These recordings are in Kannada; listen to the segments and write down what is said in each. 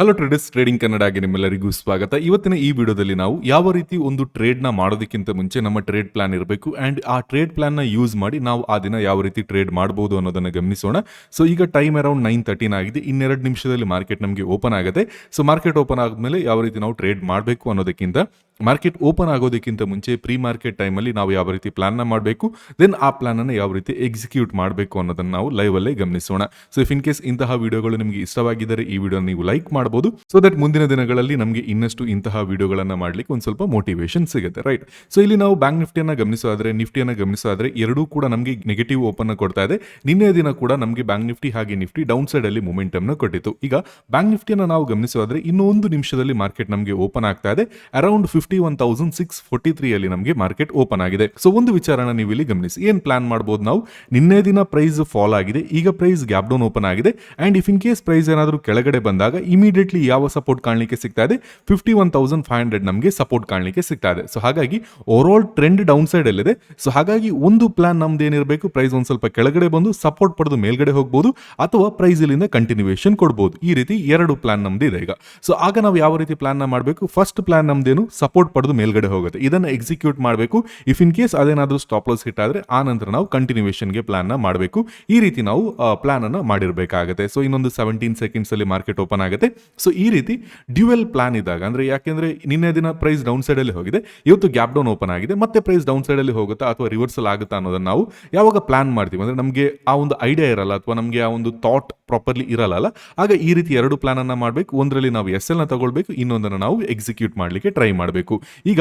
ಹಲೋ ಟ್ರೇಡರ್ಸ್ ಟ್ರೇಡಿಂಗ್ ಕನ್ನಡಗೆ ನಿಮ್ಮೆಲ್ಲರಿಗೂ ಸ್ವಾಗತ. ಇವತ್ತಿನ ಈ ವಿಡಿಯೋದಲ್ಲಿ ನಾವು ಯಾವ ರೀತಿ ಒಂದು ಟ್ರೇಡ್ನ ಮಾಡೋದಕ್ಕಿಂತ ಮುಂಚೆ ನಮ್ಮ ಟ್ರೇಡ್ ಪ್ಲಾನ್ ಇರಬೇಕು ಅಂಡ್ ಆ ಟ್ರೇಡ್ ಪ್ಲಾನ್ನ ಯೂಸ್ ಮಾಡಿ ನಾವು ಆ ದಿನ ಯಾವ ರೀತಿ ಟ್ರೇಡ್ ಮಾಡಬಹುದು ಅನ್ನೋದನ್ನ ಗಮನಿಸೋಣ. ಸೊ ಈಗ ಟೈಮ್ ಅರೌಂಡ್ ನೈನ್ ತರ್ಟೀನ್ ಆಗಿದೆ. ಇನ್ನೆರಡು ನಿಮಿಷದಲ್ಲಿ ಮಾರ್ಕೆಟ್ ನಮಗೆ ಓಪನ್ ಆಗುತ್ತೆ. ಸೊ ಮಾರ್ಕೆಟ್ ಓಪನ್ ಆದ್ಮೇಲೆ ಯಾವ ರೀತಿ ನಾವು ಟ್ರೇಡ್ ಮಾಡಬೇಕು ಅನ್ನೋದಕ್ಕಿಂತ ಮಾರ್ಕೆಟ್ ಓಪನ್ ಆಗೋದಕ್ಕಿಂತ ಮುಂಚೆ ಪ್ರೀ ಮಾರ್ಕೆಟ್ ಟೈಮಲ್ಲಿ ನಾವು ಯಾವ ರೀತಿ ಪ್ಲಾನ್ನ ಮಾಡಬೇಕು ದೆನ್ ಆ ಪ್ಲಾನ್ ಅನ್ನು ಯಾವ ರೀತಿ ಎಕ್ಸಿಕ್ಯೂಟ್ ಮಾಡಬೇಕು ಅನ್ನೋದನ್ನ ನಾವು ಲೈವ್ ಅಲ್ಲೇ ಗಮನಿಸೋಣ. ಸೊ ಇಫ್ ಇನ್ ಕೇಸ್ ಇಂತಹ ವಿಡಿಯೋಗಳು ನಿಮಗೆ ಇಷ್ಟವಾಗಿದ್ದರೆ ಈ ವಿಡಿಯೋ ನೀವು ಲೈಕ್ ಮಾಡಬಹುದು ಸೊ ದಟ್ ಮುಂದಿನ ದಿನಗಳಲ್ಲಿ ನಮಗೆ ಇನ್ನಷ್ಟು ಇಂತಹ ವಿಡಿಯೋಗಳನ್ನ ಮಾಡ್ಲಿಕ್ಕೆ ಒಂದು ಸ್ವಲ್ಪ ಮೋಟಿವೇಶನ್ ಸಿಗುತ್ತೆ ರೈಟ್ ಸೊ ಇಲ್ಲಿ ನಾವು ಬ್ಯಾಂಕ್ ನಿಫ್ಟಿಯನ್ನ ಗಮನಿಸೋದ್ರೆ ನಿಫ್ಟಿಯನ್ನ ಗಮನಿಸೋದ್ರೆ ಎರಡೂ ಕೂಡ ನಮಗೆ ನೆಗೆಟಿವ್ ಓಪನ್ ಕೊಡ್ತಾ ಇದೆ. ನಿನ್ನೆ ದಿನ ಕೂಡ ನಮಗೆ ಬ್ಯಾಂಕ್ ನಿಫ್ಟಿ ಹಾಗೆ ನಿಫ್ಟಿ ಡೌನ್ ಸೈಡ್ ಅಲ್ಲಿ ಮೊಮೆಂಟಮ್ನ ಕೊಟ್ಟಿತ್ತು. ಈಗ ಬ್ಯಾಂಕ್ ನಿಫ್ಟಿಯನ್ನ ನಾವು ಗಮನಿಸೋದಾದ್ರೆ ಇನ್ನೊಂದು ನಿಮಿಷದಲ್ಲಿ ಮಾರ್ಕೆಟ್ ನಮಗೆ ಓಪನ್ ಆಗ್ತಾ ಇದೆ. Around fifty one thousand six forty three ಅಲ್ಲಿ ನಮಗೆ ಮಾರ್ಕೆಟ್ ಓಪನ್ ಆಗಿದೆ. ಸೊ ಒಂದು ವಿಚಾರನ ನೀವು ಇಲ್ಲಿ ಗಮನಿಸಿ. ಏನ್ ಪ್ಲಾನ್ ಮಾಡಬಹುದು ನಾವು? ನಿನ್ನೆ ದಿನ ಪ್ರೈಸ್ ಫಾಲ್ ಆಗಿದೆ. ಈಗ ಪ್ರೈಸ್ ಗ್ಯಾಪ್ ಡೌನ್ ಓಪನ್ ಆಗಿದೆ. And if in case price ಏನಾದರೂ ಕೆಳಗಡೆ ಬಂದಾಗ ಇಮಿಡಿಯೇಟ್ಲಿ ಯಾವ ಸಪೋರ್ಟ್ ಕಾಣಲಿಕ್ಕೆ ಸಿಗ್ತಾ ಇದೆ? Fifty one thousand five hundred ನಮಗೆ ಸಪೋರ್ಟ್ ಕಾಣಲಿಕ್ಕೆ ಸಿಗ್ತಾ ಇದೆ. ಸೊ ಹಾಗಾಗಿ over all trend down side ಅಲ್ಲಿದೆ. ಸೊ ಹಾಗಾಗಿ ಒಂದು ಪ್ಲಾನ್ ನಮ್ದು ಏನಿರಬೇಕು ಪ್ರೈಸ್ ಒಂದು ಸ್ವಲ್ಪ ಕೆಳಗಡೆ ಬಂದು ಸಪೋರ್ಟ್ ಪಡೆದು ಮೇಲ್ಗಡೆ ಹೋಗ್ಬೋದು, ಅಥವಾ ಪ್ರೈಸ್ ಇಲ್ಲಿಂದ ಕಂಟಿನ್ಯೂಯೇಷನ್ ಕೊಡ್ಬೋದು. ಈ ರೀತಿ ಎರಡು ಪ್ಲಾನ್ ನಮ್ದು ಇದೆ ಈಗ. ಸೊ ಆಗ ನಾವು ಯಾವ ರೀತಿ ಪ್ಲಾನ್ ಮಾಡಬೇಕು? ಫಸ್ಟ್ ಪ್ಲಾನ್ ನಮ್ದೇನು ಸಪೋರ್ಟ್ ಪಡೆದು ಮೇಲ್ಗಡೆ ಹೋಗುತ್ತೆ. ಇದನ್ನು ಎಕ್ಸಿಕ್ಯೂಟ್ ಮಾಡಬೇಕು. ಇಫ್ ಇನ್ ಕೇಸ್ ಅದೇನಾದರೂ ಸ್ಟಾಪ್ ಲಾಸ್ ಹಿಟ್ ಆದರೆ, ಆ ನಂತರ ನಾವು ಕಂಟಿನ್ಯೂಯೇಷನ್ಗೆ ಪ್ಲಾನ್ ಮಾಡಬೇಕು. ಈ ರೀತಿ ನಾವು ಪ್ಲಾನ್ ಅನ್ನು ಮಾಡಿರಬೇಕಾಗುತ್ತೆ. ಸೊ ಇನ್ನೊಂದು ಸೆವೆಂಟೀನ್ ಸೆಕೆಂಡ್ಸ್ ಅಲ್ಲಿ ಮಾರ್ಕೆಟ್ ಓಪನ್ ಆಗುತ್ತೆ. ಸೊ ಈ ರೀತಿ ಡ್ಯುವೆಲ್ ಪ್ಲಾನ್ ಇದ್ದಾಗ, ಅಂದರೆ ಯಾಕೆಂದರೆ ನಿನ್ನೆ ದಿನ ಪ್ರೈಸ್ ಡೌನ್ ಸೈಡಲ್ಲಿ ಹೋಗಿದೆ, ಇವತ್ತು ಗ್ಯಾಪ್ ಡೌನ್ ಓಪನ್ ಆಗಿದೆ, ಮತ್ತೆ ಪ್ರೈಸ್ ಡೌನ್ ಸೈಡಲ್ಲಿ ಹೋಗುತ್ತಾ ಅಥವಾ ರಿವರ್ಸಲ್ ಆಗುತ್ತಾ ಅನ್ನೋದನ್ನು ನಾವು ಯಾವಾಗ ಪ್ಲಾನ್ ಮಾಡ್ತೀವಿ? ಅಂದರೆ ನಮಗೆ ಆ ಒಂದು ಐಡಿಯಾ ಇರಲ್ಲ ಅಥವಾ ನಮಗೆ ಆ ಒಂದು ಥಾಟ್ ಪ್ರಾಪರ್ಲಿ ಇರಲ್ಲ ಆಗ ಈ ರೀತಿ ಎರಡು ಪ್ಲಾನನ್ನು ಮಾಡಬೇಕು, ಒಂದರಲ್ಲಿ ನಾವು ಎಸ್ ಎಲ್ನ ತಗೊಳ್ಬೇಕು, ಇನ್ನೊಂದನ್ನು ನಾವು ಎಕ್ಸಿಕ್ಯೂಟ್ ಮಾಡಲಿಕ್ಕೆ ಟ್ರೈ ಮಾಡಬೇಕು. ಈಗ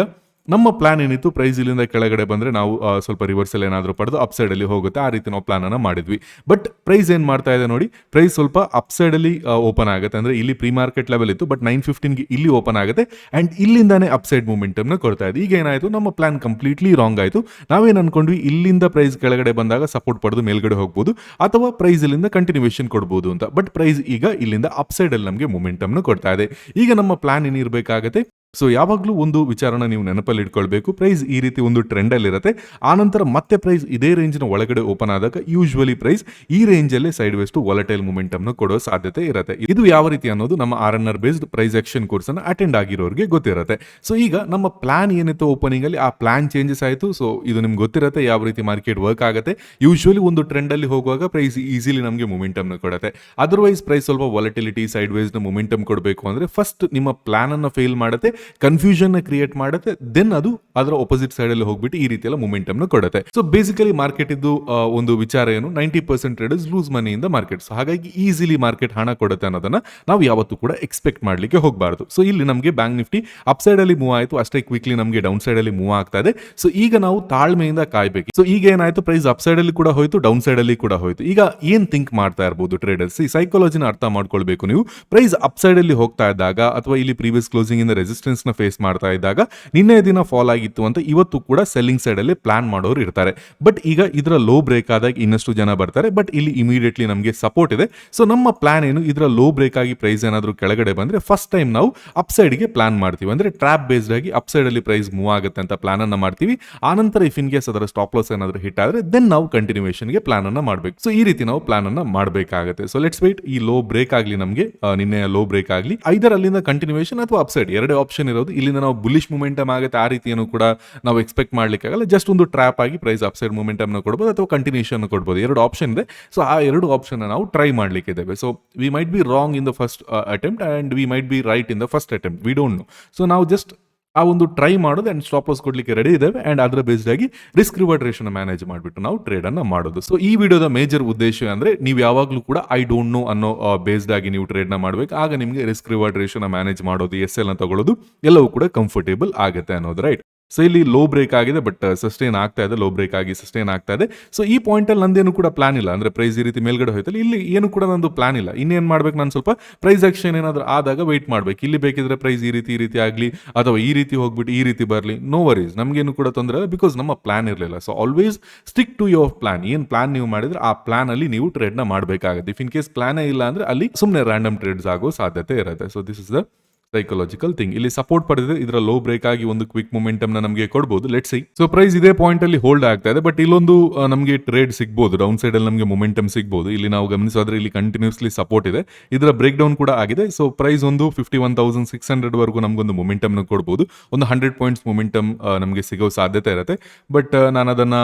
ನಮ್ಮ ಪ್ಲಾನ್ ಏನಿತ್ತು ಪ್ರೈಸ್ ಇಲ್ಲಿಂದ ಕೆಳಗಡೆ ಬಂದರೆ ನಾವು ಸ್ವಲ್ಪ ರಿವರ್ಸಲ್ ಏನಾದರೂ ಪಡೆದು ಅಪ್ಸೈಡಲ್ಲಿ ಹೋಗುತ್ತೆ. ಆ ರೀತಿ ನಾವು ಪ್ಲಾನನ್ನು ಮಾಡಿದ್ವಿ. ಬಟ್ ಪ್ರೈಸ್ ಏನು ಮಾಡ್ತಾ ಇದೆ ನೋಡಿ ಪ್ರೈಸ್ ಸ್ವಲ್ಪ ಅಪ್ಸೈಡಲ್ಲಿ ಓಪನ್ ಆಗುತ್ತೆ. ಅಂದರೆ ಇಲ್ಲಿ ಪ್ರೀ ಮಾರ್ಕೆಟ್ ಲೆವೆಲ್ ಇತ್ತು ಬಟ್ ನೈನ್ ಫಿಫ್ಟೀನ್ಗೆ ಇಲ್ಲಿ ಓಪನ್ ಆಗುತ್ತೆ. ಆ್ಯಂಡ್ ಇಲ್ಲಿಂದಾನೇ ಅಪ್ಸೈಡ್ ಮೂಮೆಂಟಮ್ನ ಮೂಮೆಂಟಮ್ ಕೊಡ್ತಾ ಇದೆ. ಈಗ ಏನಾಯಿತು, ನಮ್ಮ ಪ್ಲಾನ್ ಕಂಪ್ಲೀಟ್ಲಿ ರಾಂಗ್ ಆಯಿತು. ನಾವೇನು ಅನ್ಕೊಂಡ್ವಿ, ಇಲ್ಲಿಂದ ಪ್ರೈಸ್ ಕೆಳಗಡೆ ಬಂದಾಗ ಸಪೋರ್ಟ್ ಪಡೆದು ಮೇಲ್ಗಡೆ ಹೋಗ್ಬೋದು, ಅಥವಾ ಪ್ರೈಸ್ ಇಲ್ಲಿಂದ ಕಂಟಿನ್ಯೂಷನ್ ಕೊಡ್ಬೋದು ಅಂತ. ಬಟ್ ಪ್ರೈಸ್ ಈಗ ಇಲ್ಲಿಂದ ಅಪ್ಸೈಡಲ್ಲಿ ನಮಗೆ ಮೂಮೆಂಟಮ್ನ ಕೊಡ್ತಾ ಇದೆ. ಈಗ ನಮ್ಮ ಪ್ಲಾನ್ ಏನಿರಬೇಕಾಗತ್ತೆ ಸೊ ಯಾವಾಗಲೂ ಒಂದು ವಿಚಾರನ ನೀವು ನೆನಪಲ್ಲಿ ಇಟ್ಕೊಳ್ಬೇಕು. ಪ್ರೈಸ್ ಈ ರೀತಿ ಒಂದು ಟ್ರೆಂಡ್ ಅಲ್ಲಿ ಇರುತ್ತೆ. ಆನಂತರ ಮತ್ತೆ ಪ್ರೈಸ್ ಇದೇ ರೇಂಜ್ನ ಒಳಗಡೆ ಓಪನ್ ಆದಾಗ ಯೂಶ್ವಲಿ ಪ್ರೈಸ್ ಈ ರೇಂಜಲ್ಲೇ ಸೈಡ್ ವೇಸ್ಟು ವಾಲಟೈಲ್ ಮೂಮೆಂಟಮ್ನ ಕೊಡೋ ಸಾಧ್ಯತೆ ಇರುತ್ತೆ. ಇದು ಯಾವ ರೀತಿ ಅನ್ನೋದು ನಮ್ಮ R N R based price action course ಅನ್ನು ಅಟೆಂಡ್ ಆಗಿರೋರಿಗೆ ಗೊತ್ತಿರುತ್ತೆ. ಸೊ ಈಗ ನಮ್ಮ ಪ್ಲಾನ್ ಏನಿತ್ತು ಓಪನಿಂಗ್ ಅಲ್ಲಿ, ಆ ಪ್ಲಾನ್ ಚೇಂಜಸ್ ಆಯಿತು. ಸೊ ಇದು ನಿಮ್ಗೆ ಗೊತ್ತಿರುತ್ತೆ ಯಾವ ರೀತಿ ಮಾರ್ಕೆಟ್ ವರ್ಕ್ ಆಗುತ್ತೆ. ಯೂಶ್ವಲಿ ಒಂದು ಟ್ರೆಂಡ್ ಅಲ್ಲಿ ಹೋಗುವಾಗ ಪ್ರೈಸ್ ಈಸಿಲಿ ನಮಗೆ ಮೂಮೆಂಟಮ್ನ ಕೊಡುತ್ತೆ. ಅದರ್ವೈಸ್ ಪ್ರೈಸ್ ಸ್ವಲ್ಪ ವಾಲಟಿಲಿಟಿ ಸೈಡ್ ವೇಸ್ನ ಮೂಮೆಂಟಮ್ ಕೊಡಬೇಕು ಅಂದ್ರೆ ಫಸ್ಟ್ ನಿಮ್ಮ ಪ್ಲಾನ್ ಅನ್ನ ಫೇಲ್ ಮಾಡುತ್ತೆ. ಕನ್ಫ್ಯೂಷನ್ ಕ್ರಿಯೇಟ್ ಮಾಡುತ್ತೆ ದೆನ್ ಅದು ಅದರ ಆಪೋಸಿಟ್ ಸೈಡ್ ಅಲ್ಲಿ ಹೋಗ್ಬಿಟ್ಟು ಈ ರೀತಿ ಎಲ್ಲ ಮೂಮೆಂಟಮ್ನ ಕೊಡುತ್ತೆ. ಸೊ ಬೇಸಿಕಲಿ ಮಾರ್ಕೆಟ್ ಇದ್ದು ಒಂದು ವಿಚಾರ ಏನು ನೈಂಟಿ ಪರ್ಸೆಂಟ್ ಟ್ರೇಡರ್ಸ್ ಲೂಸ್ ಇಂದ ಮಾರ್ಕೆಟ್ ಸೊ ಹಾಗಾಗಿ ಈಸಿಲಿ ಮಾರ್ಕೆಟ್ ಹಣ ಕೊಡುತ್ತೆ ಅನ್ನೋದನ್ನ ನಾವು ಯಾವತ್ತೂ ಕೂಡ ಎಕ್ಸ್ಪೆಕ್ಟ್ ಮಾಡ್ಲಿಕ್ಕೆ ಹೋಗಬಾರ್ದು. ಸೊ ಇಲ್ಲಿ ನಮಗೆ ಬ್ಯಾಂಕ್ ನಿಫ್ಟಿ ಅಪ್ ಸೈಡ್ ಅಲ್ಲಿ ಮೂವ್ ಆಯಿತು, ಅಷ್ಟೇ ಕ್ವಿಕ್ಲಿ ನಮಗೆ ಡೌನ್ ಸೈಡ್ ಅಲ್ಲಿ ಮೂವ್ ಆಗ್ತಾ ಇದೆ. ಸೊ ಈಗ ನಾವು ತಾಳ್ಮೆಯಿಂದ ಕಾಯ್ಬೇಕು. ಸೊ ಈಗ ಏನಾಯ್ತು ಪ್ರೈಸ್ ಅಪ್ ಸೈಡ್ ಅಲ್ಲಿ ಕೂಡ ಹೋಯ್ತು ಡೌನ್ ಸೈಡ್ ಅಲ್ಲಿ ಕೂಡ ಹೋಯ್ತು. ಈಗ ಏನ್ ಥಿಂಕ್ ಮಾಡ್ತಾ ಇರಬಹುದು ಟ್ರೇಡರ್ಸ್ ಈ ಸೈಕಾಲಜಿನ ಅರ್ಥ ಮಾಡ್ಕೊಳ್ಬೇಕು ನೀವು. ಪ್ರೈಸ್ ಅಪ್ ಸೈಡ್ ಅಲ್ಲಿ ಹೋಗ್ತಾ ಇದ್ದಾಗ ಅಥವಾ ಇಲ್ಲಿ ಪ್ರೀವಿಯಸ್ ಕ್ಲೋಸಿಂಗ್ ಇಂದ ರೆಸಿಸ್ಟೆನ್ಸ್ ನ ಫೇಸ್ ಮಾಡ್ತಾ ಇದ್ದಾಗ ನಿನ್ನೆ ದಿನ ಫಾಲ್ ಆಗಿತ್ತು ಅಂತ ಇವತ್ತು ಕೂಡ ಸೆಲ್ಲಿಂಗ್ ಸೈಡಲ್ಲಿ ಪ್ಲಾನ್ ಮಾಡೋರು ಇರ್ತಾರೆ. ಬಟ್ ಈಗ ಇದರ ಲೋ ಬ್ರೇಕ್ ಆದಾಗ ಇನ್ನಷ್ಟು ಜನ ಬರ್ತಾರೆ. ಬಟ್ ಇಲ್ಲಿ ಇಮಿಡಿಯೇಟ್ಲಿ ನಮಗೆ ಸಪೋರ್ಟ್ ಇದೆ. ಸೊ ನಮ್ಮ ಪ್ಲಾನ್ ಏನು? ಇದರ ಲೋ ಬ್ರೇಕ್ ಆಗಿ ಪ್ರೈಸ್ ಏನಾದರೂ ಕೆಳಗಡೆ ಬಂದ್ರೆ ಫಸ್ಟ್ ಟೈಮ್ ನಾವು ಅಪ್ಸೈಡ್ಗೆ ಪ್ಲಾನ್ ಮಾಡ್ತೀವಿ. ಅಂದ್ರೆ ಟ್ರ್ಯಾಪ್ ಬೇಸ್ಡ್ ಆಗಿ ಅಪ್ಸೈಡಲ್ಲಿ ಪ್ರೈಸ್ ಮೂವ್ ಆಗುತ್ತೆ ಅಂತ ಪ್ಲಾನ್ ಅನ್ನ ಮಾಡ್ತೀವಿ. ಆನಂತರ ಇಫ್ ಇನ್ ಕೇಸ್ ಅದರ ಸ್ಟಾಪ್ ಲಾಸ್ ಏನಾದರೂ ಹಿಟ್ ಆದರೆ ದೆನ್ ನಾವು ಕಂಟಿನ್ಯೂಷನ್ಗೆ ಪ್ಲಾನ್ ಅನ್ನು ಮಾಡಬೇಕು. ಸೊ ಈ ರೀತಿ ನಾವು ಪ್ಲಾನ್ ಅನ್ನು ಮಾಡಬೇಕಾಗುತ್ತೆ. ಸೊ ಲೆಟ್ಸ್ ವೇಟ್ ಈ ಲೋ ಬ್ರೇಕ್ ಆಗಲಿ ನಮಗೆ ನಿನ್ನೆ ಲೋ ಬ್ರೇಕ್ ಆಗಲಿ, ಐದರಲ್ಲಿಂದ ಕಂಟಿನ್ಯೂಯೇಷನ್ ಅಥವಾ ಅಪ್ಸೈಡ್ ಎರಡೇ ಆಪ್ಷನ್ ಇರೋದು. ಇಲ್ಲಿಂದ ನಾವು ಬುಲಿಶ್ ಮೂಮೆಂಟಮ್ ಆಗುತ್ತೆ, ಆ ರೀತಿಯನ್ನು ಕೂಡ ನಾವು ಎಕ್ಸ್ಪೆಕ್ಟ್ ಮಾಡ್ಲಿಕ್ಕೆ ಆಗಲ್ಲ ಜಸ್ಟ್ ಒಂದು ಟ್ರ್ಯಾಪ್ ಆಗಿ ಪ್ರೈಸ್ ಅಪ್ಸೈಡ್ ಮೂಮೆಂಟಮ್ನ ಮೂಮೆಂಟಮ್ ಕೊಡ್ಬೋದು ಅಥವಾ ಕಂಟಿನ್ಯೂಷನ್ ಕೊಡ್ಬೋದು. ಎರಡು ಆಪ್ಷನ್ ಇದೆ. ಸೊ ಆ ಎರಡು ಆಪ್ಷನ್ ನಾವು ಟ್ರೈ ಮಾಡ್ಲಿಕ್ಕೆ ಇದ್ದೇವೆ. So we might be wrong in the first attempt and we might be right in the first attempt we don't know so ನಾವು ಜಸ್ಟ್ ಆ ಒಂದು ಟ್ರೈ ಮಾಡೋದು ಅಂಡ್ ಸ್ಟಾಪ್ ಲಾಸ್ ಕೊಡ್ಲಿಕ್ಕೆ ರೆಡಿ ಇದ್ದೇವೆ ಆ್ಯಂಡ್ ಅದರ ಬೇಸ್ಡ್ ಆಗಿ ರಿಸ್ಕ್ ರಿವಾರ್ಡ್ ರೇಷನ್ ಮ್ಯಾನೇಜ್ ಮಾಡಿಬಿಟ್ಟು ನಾವು ಟ್ರೇಡನ್ನು ಮಾಡೋದು. ಸೊ ಈ ವಿಡಿಯೋದ ಮೇಜರ್ ಉದ್ದೇಶ ಅಂದರೆ ನೀವು ಯಾವಾಗಲೂ ಕೂಡ ಐ ಡೋಂಟ್ ನೋ ಅನ್ನೋ ಬೇಸ್ಡ್ ಆಗಿ ನೀವು ಟ್ರೇಡ್ನ ಮಾಡಬೇಕು. ಆಗ ನಿಮಗೆ ರಿಸ್ಕ್ ರಿವಾರ್ಡ್ ರೇಷನ್ ಮ್ಯಾನೇಜ್ ಮಾಡೋದು ಎಸ್ ಎಲ್ ತಗೊಳ್ಳೋದು ಎಲ್ಲವೂ ಕೂಡ ಕಂಫರ್ಟೇಬಲ್ ಆಗುತ್ತೆ ಅನ್ನೋದು ರೈಟ್ ಸೊ ಇಲ್ಲಿ ಲೋ ಬ್ರೇಕ್ ಆಗಿದೆ ಬಟ್ ಸಸ್ಟೈನ್ ಆಗ್ತಾ ಇದೆ ಲೋ ಬ್ರೇಕ್ ಆಗಿ ಸಸ್ಟೈನ್ ಆಗ್ತಾ ಇದೆ. ಸೊ ಈ ಪಾಯಿಂಟ್ ಅಲ್ಲಿ ನಂದೇನು ಕೂಡ ಪ್ಲಾನ್ ಇಲ್ಲ. ಅಂದ್ರೆ ಪ್ರೈಸ್ ಈ ರೀತಿ ಮೇಲ್ಗಡೆ ಹೋಯ್ತಲ್ಲ, ಇಲ್ಲಿ ಏನು ಕೂಡ ನಂದು ಪ್ಲಾನ್ ಇಲ್ಲ. ಇನ್ನೇನು ಮಾಡ್ಬೇಕು ನಾನು ಸ್ವಲ್ಪ ಪ್ರೈಸ್ ಆಕ್ಷನ್ ಏನಾದರೂ ಆದಾಗ ವೆಯ್ಟ್ ಮಾಡ್ಬೇಕು. ಇಲ್ಲಿ ಬೇಕಿದ್ರೆ ಪ್ರೈಸ್ ಈ ರೀತಿ ಈ ರೀತಿ ಆಗಲಿ, ಅಥವಾ ಈ ರೀತಿ ಹೋಗ್ಬಿಟ್ಟು ಈ ರೀತಿ ಬರಲಿ. ನೋ ವರೀಸ್ ನಮಗೇನು ಕೂಡ ತೊಂದರೆ ಇಲ್ಲ ಬಿಕಾಸ್ ನಮ್ಮ ಪ್ಲಾನ್ ಇರಲಿಲ್ಲ. So always stick to your plan ಏನು ಪ್ಲಾನ್ ನೀವು ಮಾಡಿದ್ರೆ ಆ ಪ್ಲಾನ್ ಅಲ್ಲಿ ನೀವು ಟ್ರೇಡ್ನ ಮಾಡಬೇಕಾಗುತ್ತೆ. ಇಫ್ ಇನ್ ಕೇಸ್ ಪ್ಲಾನೇ ಇಲ್ಲ ಅಂದ್ರೆ ಅಲ್ಲಿ ಸುಮ್ಮನೆ ರ್ಯಾಂಡಮ್ ಟ್ರೇಡ್ಸ್ ಆಗೋ ಸಾಧ್ಯತೆ ಇರುತ್ತೆ. So this is the psychological thing ಇಲ್ಲಿ ಸಪೋರ್ಟ್ ಪಡೆದಿದೆ ಇದರ ಲೋ ಬ್ರೇಕ್ ಆಗಿ ಒಂದು ಕ್ವಿಕ್ ಮೊಮೆಂಟಮ್ ನಮಗೆ ಕೊಡಬಹುದು ಲೆಟ್ ಸಿ ಸೊ ಪ್ರೈಸ್ ಇದೇ ಪಾಯಿಂಟ್ ಅಲ್ಲಿ ಹೋಲ್ಡ್ ಆಗ್ತಾ ಇದೆ ಬಟ್ ಇಲ್ಲೊಂದು ನಮಗೆ ಟ್ರೇಡ್ ಸಿಗಬಹುದು ಡೌನ್ ಸೈಡ್ ಅಲ್ಲಿ ನಮಗೆ ಮೊಮೆಂಟಮ್ ಸಿಗಬಹುದು ಇಲ್ಲಿ ನಾವು ಗಮನಿಸೋದ್ರೆ ಇಲ್ಲಿ ಕಂಟಿನ್ಯೂಸ್ಲಿ ಸಪೋರ್ಟ್ ಇದೆ. ಇದರ ಬ್ರೇಕ್ ಡೌನ್ ಕೂಡ ಆಗಿದೆ. ಸೊ ಪ್ರೈಸ್ ಒಂದು fifty one thousand six hundred ವರೆಗೂ ನಮಗೊಂದು ಮೊಮೆಂಟಮ್ ಕೊಡಬಹುದು ಒಂದು ಹಂಡ್ರೆಡ್ ಪಾಯಿಂಟ್ಸ್ ಮೊಮೆಂಟಮ್ ನಮಗೆ ಸಿಗೋ ಸಾಧ್ಯತೆ ಇರುತ್ತೆ. ಬಟ್ ನಾನು ಅದನ್ನ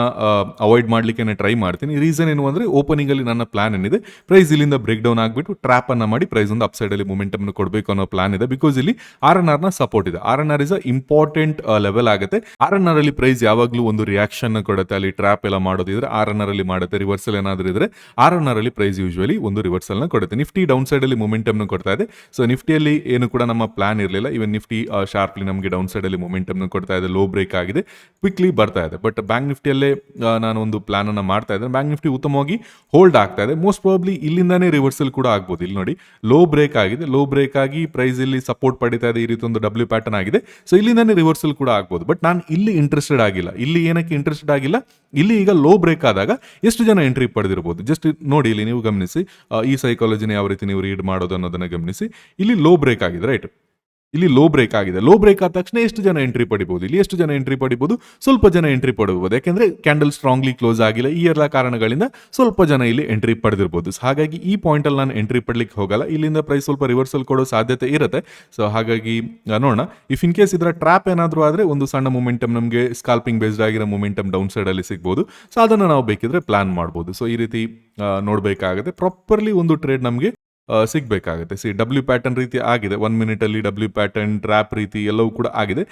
ಅವಾಯ್ಡ್ ಮಾಡ್ಲಿಕ್ಕೆ ಟ್ರೈ ಮಾಡ್ತೀನಿ. ರೀಸನ್ ಏನು ಅಂದ್ರೆ ಓಪನಿಂಗ್ ಅಲ್ಲಿ ನನ್ನ ಪ್ಲಾನ್ ಏನಿದೆ ಪ್ರೈಸ್ ಇಲ್ಲಿಂದ ಬ್ರೇಕ್ ಡೌನ್ ಆಗಿಬಿಟ್ಟು ಟ್ರಾಪ್ ಅನ್ನ ಮಾಡಿ ಪ್ರೈಸ್ ಒಂದು ಅಪ್ ಸೈಡ್ ಅಲ್ಲಿ ಮೊಮೆಂಟಮ್ ಕೊಡಬೇಕು ಅನ್ನೋ ಪ್ಲಾನ್ ಇದೆ. ಬಿಕಾಸ್ ಇಲ್ಲಿ ಆರ್ ಎನ್ ಆರ್ನ ಸಪೋರ್ಟ್ ಇದೆ. R N R is a important level ಆಗುತ್ತೆ. ಆರ್ ಎನ್ ಆರ್ ಅಲ್ಲಿ ಪ್ರೈಸ್ ಯಾವಾಗಲೂ ಒಂದು ರಿಯಾಕ್ಷನ್ ಕೊಡುತ್ತೆ. ಅಲ್ಲಿ ಟ್ರ್ಯಾಪ್ ಎಲ್ಲ ಮಾಡೋದಿದ್ರೆ ಆರ್ ಎನ್ ಆರ್ ಅಲ್ಲಿ ಮಾಡುತ್ತೆ. ರಿವರ್ಸಲ್ ಏನಾದ್ರೂ ಇದ್ರೆ ಆರ್ ಎನ್ ಆರ್ ಅಲ್ಲಿ ಪ್ರೈಸ್ ಯೂಶುವಲಿ ಒಂದು ರಿವರ್ಸಲ್ನ ಕೊಡುತ್ತೆ. ನಿಫ್ಟಿ ಡೌನ್ ಸೈಡ್ ಅಲ್ಲಿ ಮೊಮೆಂಟಮ್ನ ಕೊಡ್ತಾ ಇದೆ. ಸೊ ನಿಫ್ಟಿಯಲ್ಲಿ ಏನು ಕೂಡ ನಮ್ಮ ಪ್ಲಾನ್ ಇರಲಿಲ್ಲ. ಇವನ್ ನಿಫ್ಟಿ ಶಾರ್ಪ್ಲಿ ನಮಗೆ ಡೌನ್ ಸೈಡ್ ಅಲ್ಲಿ ಮೊಮೆಂಟಮ್ನ ಕೊಡ್ತಾ ಇದೆ. ಲೋ ಬ್ರೇಕ್ ಆಗಿದೆ. ಕ್ವಿಕ್ಲಿ ಬರ್ತಾ ಇದೆ. ಬಟ್ ಬ್ಯಾಂಕ್ ನಿಫ್ಟಿಯಲ್ಲೇ ನಾನು ಒಂದು ಪ್ಲಾನ್ ಅನ್ನ ಮಾಡ್ತಾ ಇದ್ದೇನೆ. ಬ್ಯಾಂಕ್ ನಿಫ್ಟಿ ಉತ್ತಮವಾಗಿ ಹೋಲ್ಡ್ ಆಗ್ತಾ ಇದೆ. ಮೋಸ್ಟ್ ಪ್ರಾಬ್ಲಿ ಇಲ್ಲಿಂದಾನೇ ರಿವರ್ಸಲ್ ಕೂಡ ಆಗ್ಬೋದು. ಇಲ್ಲಿ ನೋಡಿ ಲೋ ಬ್ರೇಕ್ ಆಗಿದೆ. ಲೋ ಬ್ರೇಕ್ ಆಗಿ ಪ್ರೈಸ್ ಇಲ್ಲಿ ಸಪೋರ್ಟ್ ಪಡಿತಾ ಇದೆ ಈ ರೀತಿ ಒಂದು ಡಬ್ಲ್ಯೂ ಪ್ಯಾಟರ್ನ್ ಆಗಿದೆ. ಸೊ ಇಲ್ಲಿಂದಾನೆ ರಿವರ್ಸಲ್ ಕೂಡ ಆಗ್ಬೋದು. ಬಟ್ ನಾನು ಇಲ್ಲಿ ಇಂಟ್ರೆಸ್ಟೆಡ್ ಆಗಿಲ್ಲ. ಇಲ್ಲಿ ಏನಕ್ಕೆ ಇಂಟ್ರೆಸ್ಟೆಡ್ ಆಗಿಲ್ಲ? ಇಲ್ಲಿ ಈಗ ಲೋ ಬ್ರೇಕ್ ಆದಾಗ ಎಷ್ಟು ಜನ ಎಂಟ್ರಿ ಪಡೆದಿರ್ಬೋದು? ಜಸ್ಟ್ ನೋಡಿ, ಇಲ್ಲಿ ನೀವು ಗಮನಿಸಿ. ಈ ಸೈಕಾಲಜಿನ ಯಾವ ರೀತಿ ನೀವು ರೀಡ್ ಮಾಡೋದು ಅನ್ನೋದನ್ನ ಗಮನಿಸಿ. ಇಲ್ಲಿ ಲೋ ಬ್ರೇಕ್ ಆಗಿದೆ ರೈಟ್ ಇಲ್ಲಿ ಲೋ ಬ್ರೇಕ್ ಆಗಿದೆ. ಲೋ ಬ್ರೇಕ್ ಆದ ತಕ್ಷಣ ಎಷ್ಟು ಜನ ಎಂಟ್ರಿ ಪಡಿಬಹುದು ಇಲ್ಲಿ ಎಷ್ಟು ಜನ ಎಂಟ್ರಿ ಪಡಿಬಹುದು ಸ್ವಲ್ಪ ಜನ ಎಂಟ್ರಿ ಪಡಬಹುದು. ಯಾಕೆಂದ್ರೆ ಕ್ಯಾಂಡಲ್ ಸ್ಟ್ರಾಂಗ್ಲಿ ಕ್ಲೋಸ್ ಆಗಿಲ್ಲ. ಈ ಎಲ್ಲ ಕಾರಣಗಳಿಂದ ಸ್ವಲ್ಪ ಜನ ಇಲ್ಲಿ ಎಂಟ್ರಿ ಪಡೆದಿರಬಹುದು ಹಾಗಾಗಿ ಈ ಪಾಯಿಂಟ್ ಅಲ್ಲಿ ನಾನು ಎಂಟ್ರಿ ಪಡ್ಲಿಕ್ಕೆ ಹೋಗಲ್ಲ. ಇಲ್ಲಿಂದ ಪ್ರೈಸ್ ಸ್ವಲ್ಪ ರಿವರ್ಸಲ್ ಕೊಡೋ ಸಾಧ್ಯತೆ ಇರುತ್ತೆ. ಸೊ ಹಾಗಾಗಿ ನೋಡೋಣ. ಇಫ್ ಇನ್ ಕೇಸ್ ಇದರ ಟ್ರ್ಯಾಪ್ ಏನಾದರೂ ಆದರೆ ಒಂದು ಸಣ್ಣ ಮೂಮೆಂಟಮ್ ನಮಗೆ ಸ್ಕಾಲ್ಪಿಂಗ್ ಬೇಸ್ಡ್ ಆಗಿರೋ ಮೂಮೆಂಟಮ್ ಡೌನ್ ಸೈಡ್ ಅಲ್ಲಿ ಸಿಗ್ಬೋದು. ಸೊ ಅದನ್ನು ನಾವು ಬೇಕಿದ್ರೆ ಪ್ಲಾನ್ ಮಾಡ್ಬೋದು. ಸೊ ಈ ರೀತಿ ನೋಡಬೇಕಾಗುತ್ತೆ. ಪ್ರಾಪರ್ಲಿ ಒಂದು ಟ್ರೇಡ್ ನಮಗೆ ಸಿಗ್ಬೇಕಾಗುತ್ತೆ. ಸಿ ಡಬ್ಲ್ಯೂ ಪ್ಯಾಟರ್ನ್ ರೀತಿ ಆಗಿದೆ. ಒನ್ ಮಿನಿಟಲ್ಲಿ ಡಬ್ಲ್ಯೂ ಪ್ಯಾಟರ್ನ್ ಟ್ರ್ಯಾಪ್ ರೀತಿ ಎಲ್ಲವೂ ಕೂಡ ಆಗಿದೆ.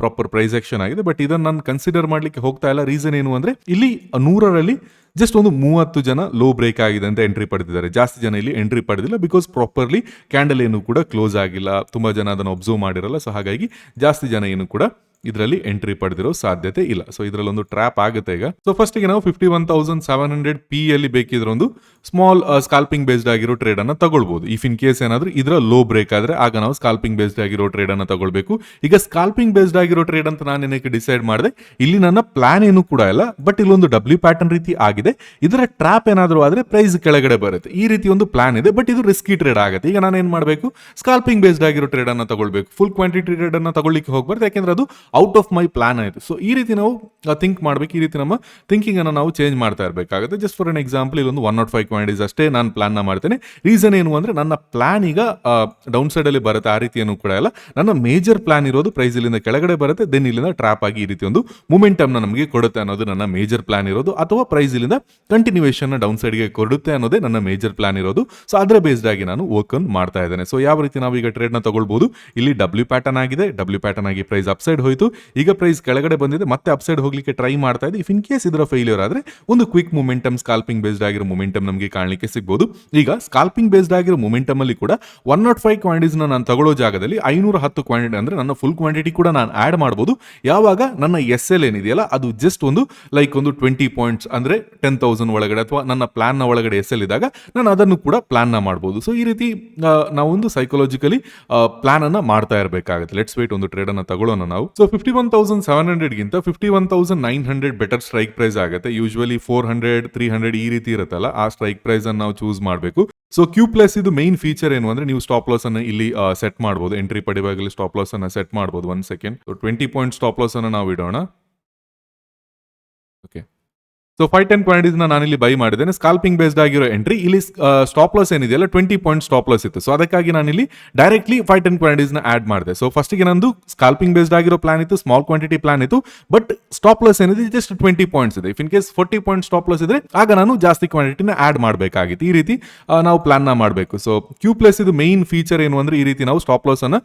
ಪ್ರಾಪರ್ ಪ್ರೈಸ್ ಆಕ್ಷನ್ ಆಗಿದೆ. ಬಟ್ ಇದನ್ನು ನಾನು ಕನ್ಸಿಡರ್ ಮಾಡಲಿಕ್ಕೆ ಹೋಗ್ತಾ ಇಲ್ಲ. ರೀಸನ್ ಏನು ಅಂದರೆ, ಇಲ್ಲಿ ನೂರರಲ್ಲಿ ಜಸ್ಟ್ ಒಂದು ಮೂವತ್ತು ಜನ ಲೋ ಬ್ರೇಕ್ ಆಗಿದೆ ಅಂತ ಎಂಟ್ರಿ ಪಡೆದಿದ್ದಾರೆ. ಜಾಸ್ತಿ ಜನ ಇಲ್ಲಿ ಎಂಟ್ರಿ ಪಡೆದಿಲ್ಲ ಬಿಕಾಸ್ ಪ್ರಾಪರ್ಲಿ ಕ್ಯಾಂಡಲ್ ಏನು ಕೂಡ ಕ್ಲೋಸ್ ಆಗಿಲ್ಲ. ತುಂಬ ಜನ ಅದನ್ನು ಒಬ್ಸರ್ವ್ ಮಾಡಿರಲ್ಲ. ಸೊ ಹಾಗಾಗಿ ಜಾಸ್ತಿ ಜನ ಏನು ಕೂಡ ಇದರಲ್ಲಿ ಎಂಟ್ರಿ ಪಡೆದಿರೋ ಸಾಧ್ಯತೆ ಇಲ್ಲ. ಸೊ ಇದರಲ್ಲಿ ಒಂದು ಟ್ರ್ಯಾಪ್ ಆಗುತ್ತೆ ಈಗ. ಸೊ ಫಸ್ಟ್ಗೆ ನಾವು fifty one thousand seven hundred P ಅಲ್ಲಿ ಬೇಕಿದ್ರೆ ಒಂದು ಸ್ಮಾಲ್ ಸ್ಕಾಲ್ಪಿಂಗ್ ಬೇಸ್ಡ್ ಆಗಿರೋ ಟ್ರೇಡ್ ಅನ್ನ ತಗೊಳ್ಬಹುದು ಇಫ್ ಇನ್ ಕೇಸ್ ಏನಾದ್ರೂ ಇದರ ಲೋ ಬ್ರೇಕ್ ಆದ್ರೆ ಆಗ ನಾವು ಸ್ಕಾಲ್ಪಿಂಗ್ ಬೇಸ್ಡ್ ಆಗಿರೋ ಟ್ರೇಡ್ ಅನ್ನ ತಗೊಳ್ಬೇಕು. ಈಗ ಸ್ಕಾಲ್ಪಿಂಗ್ ಬೇಸ್ಡ್ ಆಗಿರೋ ಟ್ರೇಡ್ ಅಂತ ನಾನು ಏನಕ್ಕೆ ಡಿಸೈಡ್ ಮಾಡಿದೆ? ಇಲ್ಲಿ ನನ್ನ ಪ್ಲಾನ್ ಏನು ಕೂಡ ಇಲ್ಲ ಬಟ್ ಇಲ್ಲೊಂದು ಡಬ್ಲ್ಯೂ ಪ್ಯಾಟರ್ನ್ ರೀತಿ ಆಗಿದೆ. ಇದರ ಟ್ರ್ಯಾಪ್ ಏನಾದರೂ ಆದ್ರೆ ಪ್ರೈಸ್ ಕೆಳಗಡೆ ಬರುತ್ತೆ. ಈ ರೀತಿ ಒಂದು ಪ್ಲಾನ್ ಇದೆ ಬಟ್ ಇದು ರಿಸ್ಕಿ ಟ್ರೇಡ್ ಆಗುತ್ತೆ. ಈಗ ನಾನು ಏನ್ ಮಾಡಬೇಕು? ಸ್ಕಾಲ್ಪಿಂಗ್ ಬೇಸ್ಡ್ ಆಗಿರೋ ಟ್ರೇಡ್ ಅನ್ನ ತಗೊಳ್ಬೇಕು. ಫುಲ್ ಕ್ವಾಂಟಿಟಿ ಟ್ರೇಡ್ ಅನ್ನ ತಗೊಳ್ಳಿಕ್ಕೆ ಹೋಗ್ಬಾರ್ದು. ಯಾಕೆಂದ್ರೆ ಅದು ಔಟ್ ಆಫ್ ಮೈ ಪ್ಲಾನ್ ಆಯಿತು. ಸೊ ಈ ರೀತಿ ನಾವು ಥಿಂಕ್ ಮಾಡಬೇಕು. ಈ ರೀತಿ ನಮ್ಮ ಥಿಂಕಿಂಗ್ ಅನ್ನು ನಾವು ಚೇಂಜ್ ಮಾಡ್ತಾ ಇರಬೇಕಾಗುತ್ತೆ. ಜಸ್ಟ್ ಫಾರ್ ಎನ್ ಎಕ್ಸಾಂಪಲ್ ಇಲ್ಲೊಂದು ಒನ್ ನಾಟ್ ಫೈವ್ ಕ್ವಾಂಟಿಟೀಸ್ ಅಷ್ಟೇ ನಾನು ಪ್ಲಾನ್ ಮಾಡ್ತೇನೆ. ರೀಸನ್ ಏನು ಅಂದ್ರೆ, ನನ್ನ ಪ್ಲಾನ್ ಈಗ ಡೌನ್ ಸೈಡಲ್ಲಿ ಬರುತ್ತೆ. ಆ ರೀತಿಯನ್ನು ಕೂಡ ಇಲ್ಲ ನನ್ನ ಮೇಜರ್ ಪ್ಲಾನ್ ಇರೋದು ಪ್ರೈಸ್ ಇಲ್ಲಿಂದ ಕೆಳಗಡೆ ಬರುತ್ತೆ. ದೆನ್ ಇಲ್ಲಿಂದ ಟ್ರಾಪ್ ಆಗಿ ಈ ರೀತಿ ಒಂದು ಮೂಮೆಂಟಮ್ನ ನಮಗೆ ಕೊಡುತ್ತೆ ಅನ್ನೋದು ನನ್ನ ಮೇಜರ್ ಪ್ಲಾನ್ ಇರೋದು. ಅಥವಾ ಪ್ರೈಸ್ ಇಲ್ಲಿಂದ ಕಂಟಿನ್ಯೂಯೇಷನ್ ಡೌನ್ ಸೈಡ್ಗೆ ಕೊಡುತ್ತೆ ಅನ್ನೋದೇ ನನ್ನ ಮೇಜರ್ ಪ್ಲಾನ್ ಇರೋದು. ಸೊ ಅದರ ಬೇಸ್ಡ್ ಆಗಿ ನಾನು ವರ್ಕ್ ಮಾಡ್ತಾ ಇದ್ದೇನೆ. ಸೊ ಯಾವ ರೀತಿ ನಾವು ಈಗ ಟ್ರೇಡ್ನ ತಗೊಳ್ಬಹುದು ಇಲ್ಲಿ ಡಬ್ಲ್ಯೂ ಪ್ಯಾಟರ್ನ್ ಆಗಿದೆ. ಡಬ್ಲ್ಯೂ ಪ್ಯಾಟರ್ನ್ ಆಗಿ ಪ್ರೈಸ್ ಅಪ್ಸೈಡ್ ಹೋಯಿತು. ಈಗ ಪ್ರೈಸ್ ಕೆಳಗಡೆ ಬಂದಿದೆ. ಮತ್ತೆ ಅಪ್ಸೈಡ್ ಹೋಗ್ಲಿಕ್ಕೆ ಟ್ರೈ ಮಾಡ್ತಾ ಇದೆ. ಇಫ್ ಇನ್ ಕೇಸ್ ಇದರ ಫೇಲ್ಯೂರ್ ಆದ್ರೆ ಒಂದು ಕ್ವಿಕ್ ಮೊಮೆಂಟಮ್ ಸ್ಕಾಲ್ಪಿಂಗ್ ಬೇಸ್ಡ್ ಆಗಿರೋ ಮೊಮೆಂಟಮ್ ನಮಗೆ ಕಾಣಲಿಕ್ಕೆ ಸಿಗ್ಬೋದು. ಈಗ ಸ್ಕಾಲ್ಪಿಂಗ್ ಬೇಸ್ಡ್ ಆಗಿರೋ ಮೊಮೆಂಟಮ್ ಅಲ್ಲಿ ಕೂಡ ಒನ್ ನಾಟ್ ಫೈವ್ ಕ್ವಾಂಟಿಟೀಸ್ ನಾನು ತಗೊಳ್ಳೋ ಜಾಗದಲ್ಲಿ ಐನೂರ ಹತ್ತು ಕ್ವಾಂಟಿಟಿ ಅಂದ್ರೆ ನನ್ನ ಫುಲ್ ಕ್ವಾಂಟಿಟಿ ಕೂಡ ನಾನು ಆಡ್ ಮಾಡಬಹುದು ಯಾವಾಗ ನನ್ನ ಎಸ್ ಎಲ್ ಏನಿದೆಯಲ್ಲ, ಅದು ಜಸ್ಟ್ ಒಂದು ಲೈಕ್ ಒಂದು ಟ್ವೆಂಟಿ ಪಾಯಿಂಟ್ಸ್ ಅಂದ್ರೆ ಟೆನ್ ತೌಸಂಡ್ ಒಳಗಡೆ ಅಥವಾ ನನ್ನ ಪ್ಲಾನ್ನ ಒಳಗಡೆ ಎಸ್ ಎಲ್ ಇದ್ದಾಗ ನಾನು ಅದನ್ನು ಕೂಡ ಪ್ಲಾನ್ನ ಮಾಡಬಹುದು ಸೊ ಈ ರೀತಿ ನಾವೊಂದು ಸೈಕಾಲಜಿಕಲಿ ಪ್ಲಾನ್ ಅನ್ನ ಮಾಡ್ತಾ ಇರಬೇಕಾಗುತ್ತೆ. ಲೆಟ್ಸ್ ವೇಟ್ ಒಂದು ಟ್ರೇಡ್ ಅನ್ನ ತಗೊಳ್ಳೋಣ ನಾವು. So fifty one thousand seven hundred ಗಿಂತ fifty one thousand nine hundred better strike price ಆಗುತ್ತೆ. Usually four hundred three hundred ಈ ರೀತಿ ಇರುತ್ತಲ್ಲ, ಆ ಸ್ಟ್ರೈಕ್ ಪ್ರೈಸ್ ಅನ್ನು ನಾವು ಚೂಸ್ ಮಾಡಬೇಕು. ಸೊ ಕ್ಯೂ ಪ್ಲಸ್ ಇದು ಮೈನ್ ಫೀಚರ್ ಏನು ಅಂದ್ರೆ ನೀವು ಸ್ಟಾಪ್ ಲಾಸ್ ಅನ್ನು ಇಲ್ಲಿ ಸೆಟ್ ಮಾಡಬಹುದು ಎಂಟ್ರಿ ಪಡೆಯುವಾಗಲಿ ಸ್ಟಾಪ್ ಲಾಸ್ ಅನ್ನು ಸೆಟ್ ಮಾಡಬಹುದು one second twenty point stop loss ಅನ್ನು ನಾವು ಇಡೋಣ. ಓಕೆ ಸೊ ಫೈವ್ ಟೆನ್ ಕ್ವಾಂಟಿಟೀಸ್ನ ನಾನಿಲ್ಲಿ ಬೈ ಮಾಡಿದ್ದೇನೆ. ಸ್ಕಾಲ್ಪಿಂಗ್ ಬೇಸ್ಡ್ ಆಗಿರೋ ಎಂಟ್ರಿ ಇಲ್ಲಿ ಸ್ಟಾಪ್ ಲಾಸ್ ಏನಿದೆಯಲ್ಲ ಟ್ವೆಂಟಿ ಪಾಯಿಂಟ್ ಸ್ಟಾಪ್ ಲಾಸ್ ಇತ್ತು. ಸೊ ಅದಕ್ಕಾಗಿ ನಾನಿಲ್ಲಿ ಡೈರೆಕ್ಟ್ಲಿ ಫೈವ್ ಟೆನ್ ಕ್ವಾಂಟಿಟೀಸ್ನ ಆಡ್ ಮಾಡಿದೆ. ಸೊ ಫಸ್ಟಿಗೆ ನಂದು ಸ್ಕಾಲ್ಪಿಂಗ್ ಬೇಸ್ಡ್ ಆಗಿರೋ ಪ್ಲಾನ್ ಇತ್ತು ಸ್ಮಾಲ್ ಕ್ವಾಂಟಿಟಿ ಪ್ಲಾನ್ ಇತ್ತು ಬಟ್ ಸ್ಟಾಪ್ ಲಾಸ್ ಏನಿದೆ ಜಸ್ಟ್ ಟ್ವೆಂಟಿ ಪಾಯಿಂಟ್ಸ್ ಇದೆ. If in case forty point stop loss ಇದ್ರೆ, ಆಗ ನಾನು ಜಾಸ್ತಿ ಕ್ವಾಂಟಿಟಿನ ಆಡ್ ಮಾಡಬೇಕಾಗಿತ್ತು. ಈ ರೀತಿ ನಾವು ಪ್ಲಾನ್ನ ಮಾಡಬೇಕು. ಸೊ ಕ್ಯೂ ಪ್ಲಸ್ ಇದು ಮೈನ್ ಫೀಚರ್ ಏನು ಅಂದ್ರೆ, ಈ ರೀತಿ ನಾವು ಸ್ಟಾಪ್ ಲಾಸ್ ಅನ್ನ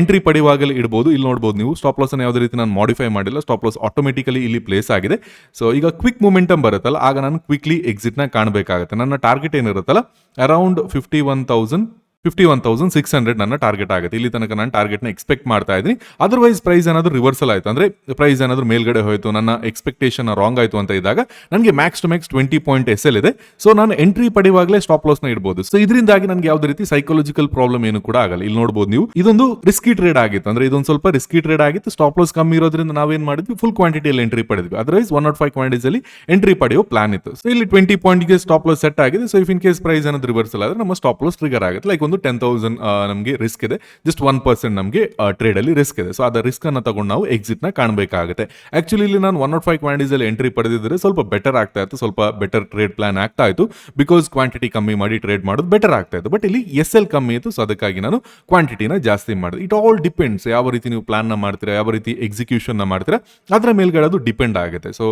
ಎಂಟ್ರಿ ಪಡೆಯುವಾಗಲೇ ಇಡಬಹುದು ಇಲ್ಲಿ ನೋಡಬಹುದು ನೀವು ಸ್ಟಾಪ್ ಲಾಸ್ ಅನ್ನ ಯಾವುದೇ ರೀತಿ ನಾನು ಮಾಡಿಫೈ ಮಾಡಿಲ್ಲ. ಸ್ಟಾಪ್ ಲಾಸ್ ಆಟೋಮೆಟಿಕಲಿ ಇಲ್ಲಿ ಪ್ಲೇಸ್ ಆಗಿದೆ. ಸೊ ಈಗ ಕ್ವಿಕ್ ಮೂಮೆಂಟಮ್ ಬರುತ್ತಲ್ಲ ಆಗ ನಾನು ಕ್ವಿಕ್ಲಿ ಎಕ್ಸಿಟ್ನ ಕಾಣಬೇಕಾಗುತ್ತೆ. ನನ್ನ target ಏನಿರುತ್ತಲ್ಲ around fifty one thousand fifty one thousand six hundred ನನ್ನ ಟಾರ್ಗೆಟ್ ಆಗುತ್ತೆ. ಇಲ್ಲಿ ತನಕ ನಾನು ಟಾರ್ಗೆಟ್ನ ಎಕ್ಸ್ಪೆಕ್ಟ್ ಮಾಡ್ತಾ ಇದ್ದೀನಿ. ಅದರ್ವೈಸ್ ಪ್ರೈಸ್ ಏನಾದರೂ ರಿವರ್ಸಲ್ ಆಯ್ತು ಅಂದ್ರೆ ಪ್ರೈಸ್ ಏನಾದರೂ ಮೇಲ್ಗಡೆ ಹೋಯ್ತು, ನನ್ನ ಎಕ್ಸ್ಪೆಕ್ಟೇಷನ್ ರಾಂಗ್ ಆಯ್ತು ಅಂತ ಇದ್ದಾಗ, ನನಗೆ max to max twenty point S L ಇದೆ. ಸೊ ನಾನು ಎಂಟ್ರಿ ಪಡೆಯುವಾಗಲೇ ಸ್ಟಾಪ್ ಲಾಸ್ನ ನ ಇಡಬಹುದು ಸೊ ಇದರಿಂದಾಗಿ ನನಗೆ ಯಾವುದೇ ರೀತಿ ಸೈಕಾಲಜಿಕಲ್ ಪ್ರಾಬ್ಲಮ್ ಏನು ಕೂಡ ಆಗಲ್ಲ. ಇಲ್ಲಿ ನೋಡಬಹುದು ನೀವು, ಇದೊಂದು ರಿಸ್ಕಿ ಟ್ರೇಡ್ ಆಗಿತ್ತು. ಅಂದ್ರೆ ಇದೊಂದು ಸ್ವಲ್ಪ ರಿಸ್ಕಿ ಟ್ರೇಡ್ ಆಗಿತ್ತು. ಸ್ಟಾಪ್ ಲಾಸ್ ಕಮ್ಮಿ ಇರೋದ್ರಿಂದ ನಾವೇನು ಮಾಡಿದ್ವಿ? ಫುಲ್ ಕ್ವಾಂಟಿಟಿಯಲ್ಲಿ ಎಂಟ್ರಿ ಪಡೆದ್ವಿ. ಅದರ್ವೈಸ್ ಒನ್ ನಾಟ್ ಫೈವ್ ಕ್ವಾಂಟಿಟಿಯಲ್ಲಿ ಎಂಟ್ರಿ ಪಡೆಯೋ ಪ್ಲಾನ್ ಇತ್ತು. ಸೊ ಇಲ್ಲಿ ಟ್ವೆಂಟಿ ಪಾಯಿಂಟ್ಗೆ ಸ್ಟಾಪ್ ಲಾಸ್ ಸೆಟ್ ಆಗಿದೆ. So if in case price ಏನಾದ್ರು ರಿವರ್ಸಲ್ ಆದರೆ, ನಮ್ಮ ಸ್ಟಾಪ್ ಲಾಸ್ ಟ್ರಿಗರ್ ಆಗುತ್ತೆ. ಲೈಕ್ ಒಂದು ಒಂದು ಟೆನ್ ತೌಸಂಡ್ ನಮಗೆ ರಿಸ್ಕ್ ಇದೆ. ಜಸ್ಟ್ ಒನ್ ಪರ್ಸೆಂಟ್ ನಮಗೆ ಟ್ರೇಡಲ್ಲಿ ರಿಸ್ಕ್ ಇದೆ. ಸೊ ಅದ ರಿಸ್ಕನ್ನು ತಗೊಂಡು ನಾವು ಎಕ್ಸಿಟ್ನ ಕಾಣಬೇಕಾಗುತ್ತೆ. ಆ್ಯಕ್ಚುಲಿ ಇಲ್ಲಿ ನಾನು ಒನ್ ನಾಟ್ ಫೈವ್ ಕ್ವಾಂಟಿಸಲ್ಲಿ ಎಂಟ್ರಿ ಪಡೆದಿದ್ದರೆ ಸ್ವಲ್ಪ ಬೆಟರ್ ಆಗ್ತಾ ಇತ್ತು. ಸ್ವಲ್ಪ ಬೆಟರ್ ಟ್ರೇಡ್ ಪ್ಲಾನ್ ಆಗ್ತಾ ಇತ್ತು. ಬಿಕಾಸ್ ಕ್ವಾಂಟಿಟಿ ಕಮ್ಮಿ ಮಾಡಿ ಟ್ರೇಡ್ ಮಾಡೋದು ಬೆಟರ್ ಆಗ್ತಾ ಇತ್ತು. ಬಟ್ ಇಲ್ಲಿ ಎಸ್ ಎಲ್ ಕಮ್ಮಿ ಇತ್ತು. ಸೊ ಅದಕ್ಕಾಗಿ ನಾನು ಕ್ವಾಂಟಿಟಿನ ಜಾಸ್ತಿ ಮಾಡಿದೆ. ಇಟ್ ಆಲ್ ಡಿಪೆಂಡ್ಸ್ ಯಾವ ರೀತಿ ನೀವು ಪ್ಲಾನ್ನ ಮಾಡ್ತೀರಾ, ಯಾವ ರೀತಿ ಎಕ್ಸಿಕ್ಯೂಷನ್ನ ಮಾಡ್ತೀರಾ, ಅದರ ಮೇಲ್ಗಡೆ ಅದು ಡಿಪೆಂಡ್ ಆಗುತ್ತೆ. ಸೊ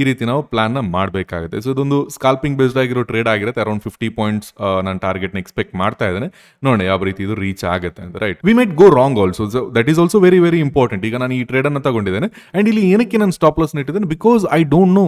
ಈ ರೀತಿ ನಾವು ಪ್ಲಾನ್ನ ಮಾಡಬೇಕಾಗುತ್ತೆ. ಸೊ ಇದೊಂದು ಸ್ಕಾಲ್ಪಿಂಗ್ ಬೇಸ್ಡ್ ಆಗಿರೋ ಟ್ರೇಡ್ ಆಗಿರುತ್ತೆ. ಅರೌಂಡ್ ಫಿಫ್ಟಿ ಪಾಯಿಂಟ್ಸ್ ನಾನು ಟಾರ್ಗೆಟ್ನ ಎಕ್ಸ್ಪೆಕ್ಟ್ ಮಾಡ್ತಾ ಇದ್ದೇನೆ. ನೋಡೋಣ ಯಾವ ರೀತಿ ಇದು ರೀಚ್ ಆಗುತ್ತೆ ಅಂತ right we might go wrong also so that is also very very important ಈಗ ನಾನು ಈ ಟ್ರೇಡ್ ಅನ್ನು ತಗೊಂಡಿದ್ದೇನೆ. ಅಂಡ್ ಇಲ್ಲಿ ಏನಕ್ಕೆ ನಾನು ಸ್ಟಾಪ್ ಲಾಸ್ ಇಟ್ಟಿದ್ದೇನೆ ಬಿಕಾಸ್ ಐ ಡೋಂಟ್ ನೋ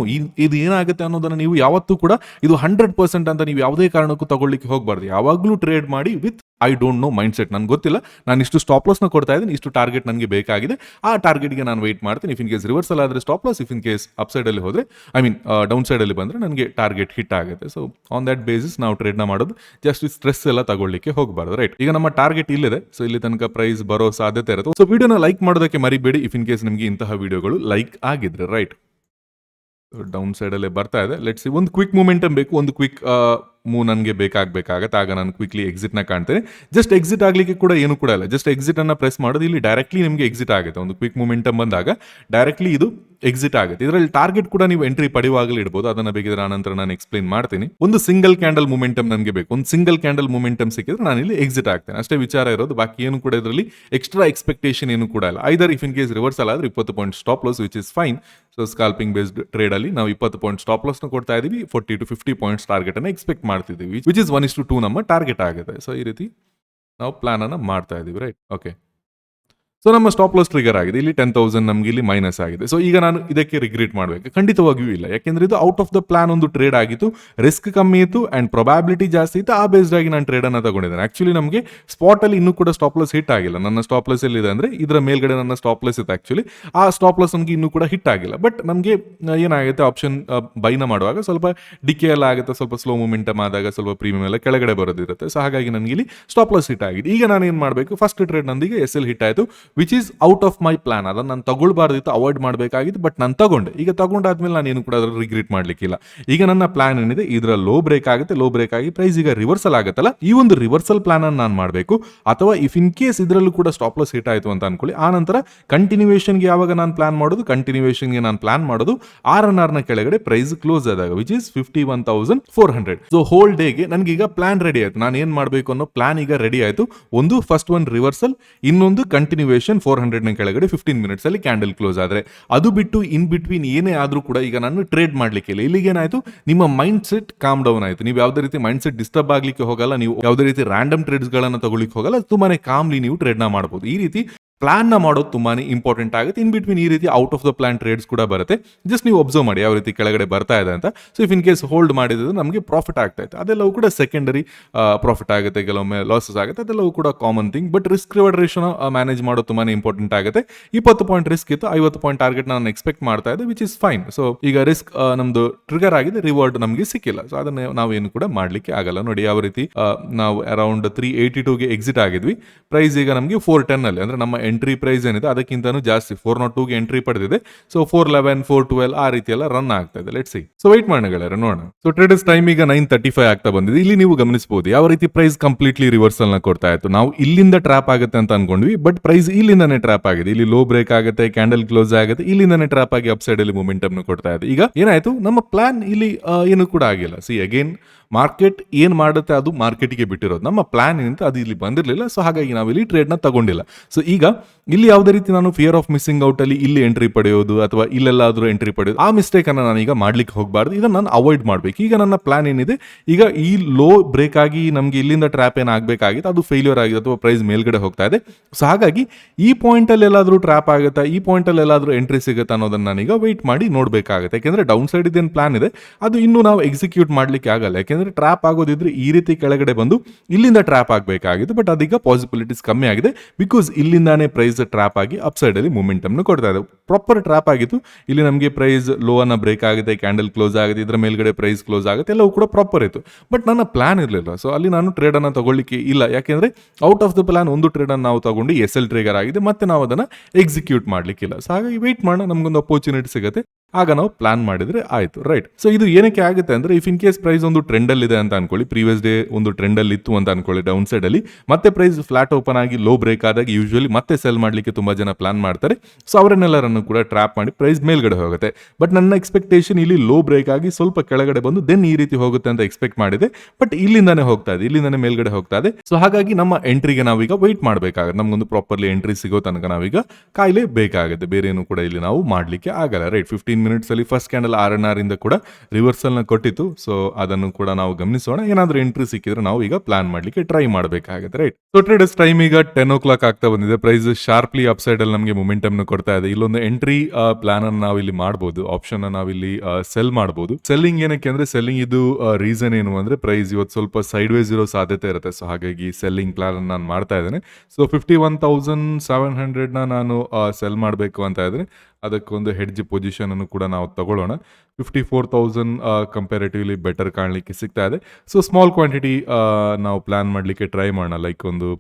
ಇದು ಏನಾಗುತ್ತೆ ಅನ್ನೋದನ್ನ ನೀವು ಯಾವತ್ತೂ ಕೂಡ ಇದು ಹಂಡ್ರೆಡ್ ಪರ್ಸೆಂಟ್ ಅಂತ ನೀವು ಯಾವುದೇ ಕಾರಣಕ್ಕೂ ತಗೊಳ್ಳಿಕ್ಕೆ ಹೋಗಬಾರ್ದು. ಯಾವಾಗಲೂ ಟ್ರೇಡ್ ಮಾಡಿ with I don't know mindset ನನಗೆ ಗೊತ್ತಿಲ್ಲ. ನಾನು ಇಷ್ಟು ಸ್ಟಾಪ್ ಲಾಸ್ನ ಕೊಡ್ತಾ ಇದ್ದೀನಿ. ಇಷ್ಟು ಟಾರ್ಗೆಟ್ ನನಗೆ ಬೇಕಾಗಿದೆ. ಆ ಟಾರ್ಗೆಟ್ಗೆ ನಾನು ವೆಯ್ಟ್ ಮಾಡ್ತೀನಿ. ಇಫ್ ಇನ್ ಕೇಸ್ ರಿವರ್ಸಲ್ ಆದರೆ stop loss if in case up ಸೈಡಲ್ಲಿ ಹೋದರೆ ಐ ಮೀನ್ ಡೌನ್ ಸೈಡಲ್ಲಿ ಬಂದರೆ ನನಗೆ ಟಾರ್ಗೆಟ್ ಹಿಟ್ ಆಗುತ್ತೆ. ಸೊ ಆನ್ ದಟ್ ಬೇಸಿಸ್ ನಾವು ಟ್ರೇಡ್ನ ಮಾಡೋದು. ಜಸ್ಟ್ ಸ್ಟ್ರೆಸ್ ಎಲ್ಲ ತಗೊಳ್ಳಿಕ್ಕೆ ಹೋಗಬಾರ್ದು. ರೈಟ್ ಈಗ ನಮ್ಮ ಟಾರ್ಗೆಟ್ ಇಲ್ಲಿದೆ. ಸೊ ಇಲ್ಲಿ ತನಕ ಪ್ರೈಸ್ ಬರೋ ಸಾಧ್ಯತೆ ಇರುತ್ತೆ. ಸೊ ವಿಡಿಯೋನ ಲೈಕ್ ಮಾಡೋದಕ್ಕೆ ಮರಿಬೇಡಿ. ಇಫ್ ಇನ್ ಕೇಸ್ ನಿಮಗೆ ಇಂತಹ ವಿಡಿಯೋಗಳು ಲೈಕ್ ಆಗಿದ್ರೆ. ರೈಟ್ ಡೌನ್ ಸೈಡಲ್ಲೇ ಬರ್ತಾ ಇದೆ. ಲೆಟ್ಸ್ ಒಂದು ಕ್ವಿಕ್ ಮೂಮೆಂಟಮ್ ಬೇಕು. ಒಂದು ಕ್ವಿಕ್ ಮೂವ್ ನನಗೆ ಬೇಕಾಗಬೇಕಾಗತ್ತೆ. ಆಗ ನಾನು ಕ್ವಿಕ್ಲಿ ಎಕ್ಸಿಟ್ನ ಕಾಣ್ತೇನೆ. ಜಸ್ಟ್ ಎಕ್ಸಿಟ್ ಆಗಲಿಕ್ಕೆ ಕೂಡ ಏನು ಕೂಡ ಇಲ್ಲ. ಜಸ್ಟ್ ಎಕ್ಸಿಟ್ ಅನ್ನು ಪ್ರೆಸ್ ಮಾಡೋದು ಇಲ್ಲಿ ಡೈರೆಕ್ಟ್ಲಿ ನಿಮಗೆ ಎಕ್ಸಿಟ್ ಆಗುತ್ತೆ. ಒಂದು ಕ್ವಿಕ್ ಮೂಮೆಂಟಮ್ ಬಂದಾಗ. ಡೈರೆಕ್ಟ್ಲಿ ಇದು ಎಕ್ಸಿಟ್ ಆಗುತ್ತೆ. ಇದರಲ್ಲಿ ಟಾರ್ಗೆಟ್ ಕೂಡ ನೀವು ಎಂಟ್ರಿ ಪಡೆಯುವಾಗಲೇ ಇಡಬಹುದು ಅದನ್ನ ಬೇಕಿದ್ರೆ ಆನಂತರ ನಾನು ಎಕ್ಸ್ಪ್ಲೈನ್ ಮಾಡ್ತೀನಿ. ಒಂದು ಸಿಂಗಲ್ ಕ್ಯಾಂಡಲ್ ಮೊಮೆಂಟಮ್ ನನಗೆ ಬೇಕು. ಒಂದು ಸಿಂಗಲ್ ಕ್ಯಾಂಡಲ್ ಮೂಮೆಂಟಮ್ ಸಿಕ್ಕಿದ್ರೆ ನಾನು ಇಲ್ಲಿ ಎಕ್ಸಿಟ್ ಆಗ್ತೇನೆ. ಅಷ್ಟೇ ವಿಚಾರ ಇರೋದು. ಬಾಕಿ ಏನು ಕೂಡ ಇದರಲ್ಲಿ ಎಕ್ಸ್ಟ್ರಾ ಎಕ್ಸ್ಪೆಕ್ಟೇಷನ್ ಏನು ಕೂಡ ಇಲ್ಲ. Either if in case reversal ಆದ್ರೆ ಇಪ್ಪತ್ತು point stop loss which is fine so scalping based trade ಅಲ್ಲಿ ನಾವು ಇಪ್ಪತ್ತು ಪಾಯಿಂಟ್ ಸ್ಟಾಪ್ ಲಾಸ್ನ ಕೊಡ್ತಾ ಇದೀವಿ. Forty to fifty points target ಅನ್ನು ಎಕ್ಸ್ಪೆಕ್ಟ್ ಮಾಡ್ತಿದ್ದೀವಿ. Which is one is to two ನಮ್ಮ ಟಾರ್ಗೆಟ್ ಆಗುತ್ತೆ. ಸೊ ಈ ರೀತಿ ನಾವು ಪ್ಲಾನ್ ಅನ್ನ ಮಾಡ್ತಾ ಇದೀವಿ. ರೈಟ್ ಓಕೆ ಸೊ ನಮ್ಮ ಸ್ಟಾಪ್ ಲಾಸ್ ಟ್ರಿಗರ್ ಆಗಿದೆ. ಇಲ್ಲಿ ಟೆನ್ ತೌಸಂಡ್ ನಮಗೆ ಇಲ್ಲಿ ಮೈನಸ್ ಆಗಿದೆ. ಸೊ ಈಗ ನಾನು ಇದಕ್ಕೆ ರಿಗ್ರೆಟ್ ಮಾಡಬೇಕು. ಖಂಡಿತವಾಗಿಯೂ ಇಲ್ಲ. ಯಾಕೆಂದ್ರೆ ಇದು ಔಟ್ ಆಫ್ ದ ಪ್ಲಾನ್ ಒಂದು ಟ್ರೇಡ್ ಆಗಿತ್ತು. ರಿಸ್ಕ್ ಕಮ್ಮಿ ಇತ್ತು ಅಂಡ್ ಪ್ರೊಬ್ಯಾಬಿಲಿಟಿ ಜಾಸ್ತಿ ಇತ್ತು. ಆ ಬೇಸ್ಡ್ ಆಗಿ ನಾನು ಟ್ರೇಡ್ ಅನ್ನು ತಗೊಂಡಿದ್ದೇನೆ. ಆಕ್ಚುಲಿ ನಮಗೆ ಸ್ಪಾಟ್ ಅಲ್ಲಿ ಇನ್ನೂ ಕೂಡ ಸ್ಟಾಪ್ ಲಾಸ್ ಹಿಟ್ ಆಗಿಲ್ಲ. ನನ್ನ ಸ್ಟಾಪ್ ಲಾಸ್ ಎಲ್ಲಿದೆ ಅಂದ್ರೆ ಇದರ ಮೇಲ್ಗಡೆ ನನ್ನ ಸ್ಟಾಪ್ ಲಾಸ್ ಇತ್ತು ಆಕ್ಚುಲಿ ಆ ಸ್ಟಾಪ್ ಲಾಸ್ ನಮಗೆ ಇನ್ನೂ ಕೂಡ ಹಿಟ್ ಆಗಿಲ್ಲ. ಬಟ್ ನಮಗೆ ಏನಾಗುತ್ತೆ? ಆಪ್ಷನ್ ಬೈನ ಮಾಡುವಾಗ ಸ್ವಲ್ಪ ಡಿಕೆ ಎಲ್ಲ ಆಗುತ್ತೆ. ಸ್ವಲ್ಪ ಸ್ಲೋ ಮೂಮೆಂಟಮ್ ಆದಾಗ ಸ್ವಲ್ಪ ಪ್ರೀಮಿಯಂ ಎಲ್ಲ ಕೆಳಗಡೆ ಬರೋದಿರುತ್ತೆ. ಸೊ ಹಾಗಾಗಿ ನನಗೆ ಇಲ್ಲಿ ಸ್ಟಾಪ್ ಲಾಸ್ ಹಿಟ್ ಆಗಿದೆ. ಈಗ ನಾನು ಏನು ಮಾಡಬೇಕು ಫಸ್ಟ್ ಟ್ರೇಡ್ ನಂದಿಗೆ ಎಸ್ ಎಲ್ ಹಿಟ್ ಆಯಿತು. Which is out of my plan ಅದನ್ನು ನಾನು ತಗೊಳ್ಬಾರ್ದಿತ್ತು ಅವಾಯ್ಡ್ ಮಾಡಬೇಕಾಗಿತ್ತು ಬಟ್ ನಾನು ತಗೊಂಡೆ. ಈಗ ತಗೊಂಡಾದ್ಮೇಲೆ ನಾನು ಏನು ಕೂಡ ಅದ್ರಲ್ಲಿ ರಿಗ್ರೆಟ್ ಮಾಡಲಿಕ್ಕಿಲ್ಲ. ಈಗ ನನ್ನ ಪ್ಲಾನ್ ಏನಿದೆ ಇದರ ಲೋ ಬ್ರೇಕ್ ಆಗುತ್ತೆ ಲೋ ಬ್ರೇಕ್ ಆಗಿ ಪ್ರೈಸ್ ಈಗ ರಿವರ್ಸಲ್ ಆಗುತ್ತಲ್ಲ? ಈ ಒಂದು ರಿವರ್ಸಲ್ ಪ್ಲಾನ್ ಅನ್ನು ನಾನು ಮಾಡಬೇಕು. ಅಥವಾ ಇಫ್ ಇನ್ ಕೇಸ್ ಇದರಲ್ಲೂ ಕೂಡ ಸ್ಟಾಪ್ ಲಾಸ್ ಹಿಟ್ ಆಯಿತು ಅಂತ ಅನ್ಕೊಳ್ಳಿ. ಆ ನಂತರ ಕಂಟಿನ್ಯೂಷನ್ಗೆ ಯಾವಾಗ ನಾನು ಪ್ಲಾನ್ ಮಾಡೋದು ಕಂಟಿನ್ಯೂಷನ್ಗೆ ನಾನು ಪ್ಲಾನ್ ಮಾಡೋದು ಆರ್ ಎನ್ ಆರ್ನ ಕೆಳಗಡೆ ಪ್ರೈಸ್ ಕ್ಲೋಸ್ ಆದಾಗ which is fifty one thousand four hundred so whole ಡೇಗೆ ನನಗೆ ಈಗ ಪ್ಲಾನ್ ರೆಡಿ ಆಯಿತು. ನಾನು ಏನು ಮಾಡಬೇಕು ಅನ್ನೋ ಪ್ಲಾನ್ ಈಗ ರೆಡಿ ಆಯಿತು. ಒಂದು ಫಸ್ಟ್ ಒನ್ ರಿವರ್ಸಲ್ ಇನ್ನೊಂದು ಕಂಟಿನ್ಯೂಷನ್ ಫೋರ್ ಹಂಡ್ರೆಡ್ನ ಕೆಳಗಡೆ ಫಿಫ್ಟೀನ್ ಮಿನಿಟ್ಸ್ ಅಲ್ಲಿ ಕ್ಯಾಂಡಲ್ ಕ್ಲೋಸ್ ಆದ್ರೆ ಅದು ಬಿಟ್ಟು ಇನ್ ಬಿಟ್ವೀನ್ ಏನೇ ಆದ್ರೂ ಕೂಡ ಈಗ ನಾನು ಟ್ರೇಡ್ ಮಾಡ್ಲಿಕ್ಕೆ ಇಲ್ಲ. ಇಲ್ಲಿಗೆ ಏನಾಯಿತು? ನಿಮ್ಮ ಮೈಂಡ್ ಸೆಟ್ ಕಾಮ್ ಡೌನ್ ಆಯಿತು. ನೀವು ಯಾವುದೇ ರೀತಿ ಮೈಂಡ್ ಸೆಟ್ ಡಿಸ್ಟರ್ಬ್ ಆಗಲಿಕ್ಕೆ ಹೋಗಲ್ಲ. ನೀವು ಯಾವುದೇ ರೀತಿ ರ್ಯಾಂಡಮ್ ಟ್ರೇಡ್ಸ್ ಗಳನ್ನ ತಗೊಳ್ಳಿಕ್ಕೆ ಹೋಗಲ್ಲ. ತುಂಬಾನೇ ಕಾಮ್ಲಿ ನೀವು ಟ್ರೇಡ್ನ ಮಾಡಬಹುದು ಈ ರೀತಿ ಪ್ಲಾನ್ನ ಮಾಡೋದು ತುಂಬಾ ಇಂಪಾರ್ಟೆಂಟ್ ಆಗುತ್ತೆ. ಇನ್ ಬಿಟ್ವೀನ್ ಈ ರೀತಿ out of the plan trades ಕೂಡ ಬರುತ್ತೆ. ಜಸ್ಟ್ ನೀವು ಒಬ್ಸರ್ವ್ ಮಾಡಿ ಯಾವ ರೀತಿ ಕೆಳಗಡೆ ಬರ್ತಾ ಇದೆ ಅಂತ. So if in case hold ಮಾಡಿದ್ರೆ ನಮಗೆ ಪ್ರಾಫಿಟ್ ಆಗ್ತಾ ಇತ್ತು. ಅದೆಲ್ಲವೂ ಕೂಡ ಸೆಕೆಂಡರಿ ಪ್ರಾಫಿಟ್ ಆಗುತ್ತೆ. ಕೆಲವೊಮ್ಮೆ ಲಾಸಸ್ ಆಗುತ್ತೆ. ಅದೆಲ್ಲವೂ ಕೂಡ common thing but risk reward ration manage ಮಾಡೋದು ತುಂಬಾ ಇಂಪಾರ್ಟೆಂಟ್ ಆಗುತ್ತೆ. ಇಪ್ಪತ್ತು ಪಾಯಿಂಟ್ ರಿಸ್ಕ್ ಇತ್ತು. ಐವತ್ತು ಪಾಯಿಂಟ್ ಟಾರ್ಗೆಟ್ ನಾನು ಎಕ್ಸ್ಪೆಕ್ಟ್ ಮಾಡ್ತಾ ಇದ್ದೆ ವಿಚ್ ಇಸ್ ಫೈನ್ ಸೊ ಈಗ ರಿಸ್ಕ್ ನಮ್ದು ಟ್ರಿಗರ್ ಆಗಿದೆ. ರಿವಾರ್ಡ್ ನಮಗೆ ಸಿಕ್ಕಿಲ್ಲ. ಸೊ ಅದನ್ನ ನಾವೇನು ಕೂಡ ಮಾಡ್ಲಿಕ್ಕೆ ಆಗಲ್ಲ. ನೋಡಿ, ಯಾವ ರೀತಿ ನಾವು ಅರೌಂಡ್ ತ್ರೀ ಏಯ್ಟಿ ಟೂಗೆ ಎಕ್ಸಿಟ್ ಆಗಿದ್ವಿ. ಪ್ರೈಸ್ ಈಗ ನಮಗೆ ಫೋರ್ ಟೆನ್ ಅಲ್ಲಿ. ಅಂದ್ರೆ ನಮ್ಮ ಎಂಟ್ರಿ ಪ್ರೈಸ್ ಏನಿದೆ, ಅದಕ್ಕಿಂತನೂ ಜಾಸ್ತಿ. ಫೋರ್ ನಾಟ್ ಟೂಗೆ ಎಂಟ್ರಿ ಪಡೆದಿದೆ. So four eleven four twelve ಆ ರೀತಿ ಎಲ್ಲ ರನ್ ಆಗ್ತಾ ಇದೆ. ಲೆಟ್ ಸಿ ಸೊ ವೈಟ್ ಮಾಡೋಣ ನೋಡೋಣ. ಸೊ ಟ್ರೇಡರ್ಸ್ ಟೈಮ್ ಈಗ ನೈನ್ ತರ್ಟಿ ಫೈವ್ ಆಗ್ತಾ ಬಂದಿದೆ. ಇಲ್ಲಿ ನೀವು ಗಮನಿಸಬಹುದು, ಯಾವ ರೀತಿ ಪ್ರೈಸ್ ಕಂಪ್ಲೀಟ್ಲಿ ರಿವರ್ಸಲ್ನ ಕೊಡ್ತಾ ಇತ್ತು. ನಾವು ಇಲ್ಲಿಂದ ಟ್ರಾಪ್ ಆಗುತ್ತೆ ಅಂತ ಅನ್ಕೊಂಡ್ವಿ ಬಟ್ ಪ್ರೈಸ್ ಇಲ್ಲಿಂದಾನೇ ಟ್ರಾಪ್ ಆಗಿದೆ. ಇಲ್ಲಿ ಲೋ ಬ್ರೇಕ್ ಆಗುತ್ತೆ ಕ್ಯಾಂಡಲ್ ಕ್ಲೋಸ್ ಆಗುತ್ತೆ, ಇಲ್ಲಿಂದಾನೇ ಟ್ರಾಪ್ ಆಗಿ ಅಪ್ ಸೈಡ್ ಅಲ್ಲಿ ಮೂಮೆಂಟಮ್ ಕೊಡ್ತಾ ಇದೆ. ಈಗ ಏನಾಯ್ತು? ನಮ್ಮ ಪ್ಲಾನ್ ಇಲ್ಲಿ ಏನು ಕೂಡ ಆಗಿಲ್ಲ. ಸಿ ಅಗೇನ್ ಮಾರ್ಕೆಟ್ ಏನು ಮಾಡುತ್ತೆ ಅದು ಮಾರ್ಕೆಟಿಗೆ ಬಿಟ್ಟಿರೋದು. ನಮ್ಮ ಪ್ಲಾನ್ ಏನಂತ ಅದು ಇಲ್ಲಿ ಬಂದಿರಲಿಲ್ಲ ಸೊ ಹಾಗಾಗಿ ನಾವು ಇಲ್ಲಿ ಟ್ರೇಡ್ನ ತಗೊಂಡಿಲ್ಲ. ಸೊ ಈಗ ಇಲ್ಲಿ ಯಾವುದೇ ರೀತಿ ನಾನು ಫಿಯರ್ ಆಫ್ ಮಿಸ್ಸಿಂಗ್ ಔಟ್ ಅಲ್ಲಿ ಇಲ್ಲಿ ಎಂಟ್ರಿ ಪಡೆಯೋದು ಅಥವಾ ಇಲ್ಲೆಲ್ಲಾದ್ರೂ ಎಂಟ್ರಿ ಪಡೆಯೋದು, ಆ ಮಿಸ್ಟೇಕ್ ಅನ್ನ ನಾನೀಗ ಮಾಡ್ಲಿಕ್ಕೆ ಹೋಗಬಾರ್ದು. ಇದನ್ನು ನಾನು ಅವಾಯ್ಡ್ ಮಾಡ್ಬೇಕು. ಈಗ ನನ್ನ ಪ್ಲಾನ್ ಏನಿದೆ, ಈಗ ಈ ಲೋ ಬ್ರೇಕ್ ಆಗಿ ನಮಗೆ ಇಲ್ಲಿಂದ ಟ್ರ್ಯಾಪ್ ಏನ್ ಆಗ್ಬೇಕಾಗಿತ್ತು, ಅದು ಫೇಲ್ಯೂರ್ ಆಗಿದೆ ಅಥವಾ ಪ್ರೈಸ್ ಮೇಲ್ಗಡೆ ಹೋಗ್ತಾ ಇದೆ. ಸೊ ಹಾಗಾಗಿ ಈ ಪಾಯಿಂಟ್ ಅಲ್ಲಿ ಎಲ್ಲಾದ್ರೂ ಟ್ರ್ಯಾಪ್ ಆಗುತ್ತಾ, ಈ ಪಾಯಿಂಟ್ ಅಲ್ಲಿ ಎಲ್ಲಾದ್ರೂ ಎಂಟ್ರಿ ಸಿಗುತ್ತಾ ಅನ್ನೋದನ್ನ ನಾನೀಗ ವೆಯ್ಟ್ ಮಾಡಿ ನೋಡಬೇಕಾಗುತ್ತೆ. ಯಾಕೆಂದರೆ ಡೌನ್ ಸೈಡ್ ಇದೇನು ಪ್ಲಾನ್ ಇದೆ, ಅದು ಇನ್ನೂ ನಾವು ಎಕ್ಸಿಕ್ಯೂಟ್ ಮಾಡ್ಲಿಕ್ಕೆ ಆಗಲ್ಲ. ಯಾಕೆಂದ್ರೆ ಟ್ರ್ಯಾಪ್ ಆಗೋದಿದ್ರೆ ಈ ರೀತಿ ಕೆಳಗಡೆ ಬಂದು ಇಲ್ಲಿಂದ ಟ್ರ್ಯಾಪ್ ಆಗಬೇಕಾಗಿತ್ತು ಬಟ್ ಅದೀಗ ಪಾಸಿಬಿಲಿಟೀಸ್ ಕಮ್ಮಿ ಆಗಿದೆ. ಬಿಕಾಸ್ ಇಲ್ಲಿಂದಾನೇ ಪ್ರೈಸ್ ಟ್ರ್ಯಾಪ್ ಆಗಿ ಅಪ್ ಸೈಡಲ್ಲಿ ಅಲ್ಲಿ ಮೂಮೆಂಟಮ್ ಕೊಡ್ತಾ ಇದೆ. ಪ್ರಾಪರ್ ಟ್ರ್ಯಾಪ್ ಆಗಿತ್ತು. ಇಲ್ಲಿ ನಮಗೆ ಪ್ರೈಸ್ ಲೋ ಅನ್ನ ಬ್ರೇಕ್ ಆಗುತ್ತೆ ಕ್ಯಾಂಡಲ್ ಕ್ಲೋಸ್ ಆಗುತ್ತೆ, ಇದರ ಮೇಲ್ಗಡೆ ಪ್ರೈಸ್ ಕ್ಲೋಸ್ ಆಗುತ್ತೆ, ಎಲ್ಲವೂ ಕೂಡ ಪ್ರಾಪರ್ ಇತ್ತು. ಬಟ್ ನನ್ನ ಪ್ಲಾನ್ ಇರಲಿಲ್ಲ. ಸೊ ಅಲ್ಲಿ ನಾನು ಟ್ರೇಡ್ ಅನ್ನು ತಗೊಳ್ಳಿಕ್ಕೆ ಇಲ್ಲ. ಯಾಕೆಂದ್ರೆ ಔಟ್ ಆಫ್ ದ ಪ್ಲಾನ್ ಒಂದು ಟ್ರೇಡ್ ಅನ್ನು ನಾವು ತಗೊಂಡು ಎಸ್ ಎಲ್ ಟ್ರೇಗರ್ ಆಗಿದೆ. ಮತ್ತೆ ನಾವು ಅದನ್ನು ಎಕ್ಸಿಕ್ಯೂಟ್ ಮಾಡಲಿಕ್ಕಿಲ್ಲ. ಸೊ ಹಾಗಾಗಿ ವೆಯ್ಟ್ ಮಾಡೋಣ. ನಮಗೊಂದು ಅಪರ್ಚುನಿಟಿ ಸಿಗುತ್ತೆ. ಆಗ ನಾವು ಪ್ಲಾನ್ ಮಾಡಿದ್ರೆ ಆಯ್ತು ರೈಟ್ ಸೊ ಇದು ಏನಕ್ಕೆ ಆಗುತ್ತೆ ಅಂದ್ರೆ ಇಫ್ ಇನ್ ಕೇಸ್ ಪ್ರೈಸ್ ಒಂದು ಟ್ರೆಂಡ್ ಅಲ್ಲಿ ಇದೆ ಅಂತ ಅನ್ಕೊಳ್ಳಿ ಪ್ರೀವಿಯಸ್ ಡೇ ಒಂದು ಟ್ರೆಂಡ್ ಅಲ್ಲಿ ಇತ್ತು ಅಂತ ಅನ್ಕೊಳ್ಳಿ ಡೌನ್ ಸೈಡ್ ಅಲ್ಲಿ, ಮತ್ತೆ ಪ್ರೈಸ್ ಫ್ಲಾಟ್ ಓಪನ್ ಆಗಿ ಲೋ ಬ್ರೇಕ್ ಆದಾಗ ಯೂಶುವಲಿ ಮತ್ತೆ ಸೆಲ್ ಮಾಡ್ಲಿಕ್ಕೆ ತುಂಬಾ ಜನ ಪ್ಲಾನ್ ಮಾಡ್ತಾರೆ. ಸೊ ಅವರನ್ನೆಲ್ಲರನ್ನು ಕೂಡ ಟ್ರ್ಯಾಪ್ ಮಾಡಿ ಪ್ರೈಸ್ ಮೇಲ್ಗಡೆ ಹೋಗುತ್ತೆ. ಬಟ್ ನನ್ನ ಎಕ್ಸ್ಪೆಕ್ಟೇಷನ್ ಇಲ್ಲಿ ಲೋ ಬ್ರೇಕ್ ಆಗಿ ಸ್ವಲ್ಪ ಕೆಳಗಡೆ ಬಂದು ದೆನ್ ಈ ರೀತಿ ಹೋಗುತ್ತೆ ಅಂತ ಎಕ್ಸ್ಪೆಕ್ಟ್ ಮಾಡಿದೆ. ಬಟ್ ಇಲ್ಲಿಂದಾನೆ ಹೋಗ್ತಾ ಇದೆ, ಇಲ್ಲಿಂದಾನೆ ಮೇಲ್ಗಡೆ ಹೋಗ್ತಾ ಇದೆ. ಸೊ ಹಾಗಾಗಿ ನಮ್ಮ ಎಂಟ್ರಿಗೆ ನಾವೀಗ ವೆಯ್ಟ್ ಮಾಡಬೇಕಾಗುತ್ತೆ. ನಮಗೊಂದು ಪ್ರಾಪರ್ಲಿ ಎಂಟ್ರಿ ಸಿಗೋ ತನಕ ನಾವೀಗ ಕಾಯಿಲೆ ಬೇಕಾಗುತ್ತೆ. ಬೇರೆ ಏನು ಕೂಡ ಇಲ್ಲಿ ನಾವು ಮಾಡ್ಲಿಕ್ಕೆ ಆಗಲ್ಲ ರೈಟ್ ಫಿಫ್ಟೀನ್ ಮಿನಿಟ್ಸ್ ಅಲ್ಲಿ first candle R N R ಇಂದ ಕೂಡ ರಿವರ್ಸಲ್ನ ಕೊಟ್ಟಿತ್ತು. ಸೊ ಅದನ್ನು ಕೂಡ ನಾವು ಗಮನಿಸೋಣ. ಏನಾದ್ರೂ ಎಂಟ್ರಿ ಸಿಕ್ಕಿದ್ರೆ ನಾವು ಈಗ ಪ್ಲಾನ್ ಮಾಡ್ಲಿಕ್ಕೆ ಟ್ರೈ ಮಾಡಬೇಕಾಗುತ್ತೆ ರೈಟ್ ಸೊ ಟ್ರೇಡರ್ಸ್ ಟೈಮ್ ಈಗ ಟೆನ್ ಓ ಕ್ಲಾಕ್ ಆಗ್ತಾ ಬಂದಿದೆ. ಪ್ರೈಸ್ ಶಾರ್ಪ್ಲಿ ಅಪ್ಸೈಡ್ ಅಲ್ಲಿ ನಮಗೆ ಮೊಮೆಂಟಮ್ ಕೊಡ್ತಾ ಇದೆ. ಇಲ್ಲೊಂದು ಎಂಟ್ರಿ ಪ್ಲಾನ್ ಅನ್ನು ನಾವು ಇಲ್ಲಿ ಮಾಡಬಹುದು ಆಪ್ಷನ್ ನಾವು ಇಲ್ಲಿ ಸೆಲ್ ಮಾಡಬಹುದು ಸೆಲ್ಲಿಂಗ್ ಏನಕ್ಕೆ ಅಂದ್ರೆ ಸೆಲ್ಲಿಂಗ್ ಇದು ರೀಸನ್ ಏನು ಅಂದ್ರೆ ಪ್ರೈಸ್ ಇವತ್ತು ಸ್ವಲ್ಪ ಸೈಡ್ ವೇಸ್ ಇರೋ ಸಾಧ್ಯತೆ ಇರುತ್ತೆ. ಸೊ ಹಾಗಾಗಿ ಸೆಲ್ಲಿಂಗ್ ಪ್ಲಾನ್ ನಾನು ಮಾಡ್ತಾ ಇದ್ದೇನೆ. So fifty one thousand seven ಹಂಡ್ರೆಡ್ನ ನಾನು ಸೆಲ್ ಮಾಡಬೇಕು ಅಂತ ಇದ್ರೆ ಅದಕ್ಕೊಂದು ಹೆಡ್ಜ್ ಪೊಸಿಷನ್ ಅನ್ನು ಕೂಡ ನಾವು ತಗೊಳ್ಳೋಣ. Fifty four thousand comparatively better ಕಾಣಲಿಕ್ಕೆ ಸಿಗ್ತಾ ಇದೆ. ಸೊ ಸ್ಮಾಲ್ ಕ್ವಾಂಟಿಟಿ ನಾವು ಪ್ಲ್ಯಾನ್ ಮಾಡಲಿಕ್ಕೆ ಟ್ರೈ ಮಾಡೋಣ. ಲೈಕ್ ಒಂದು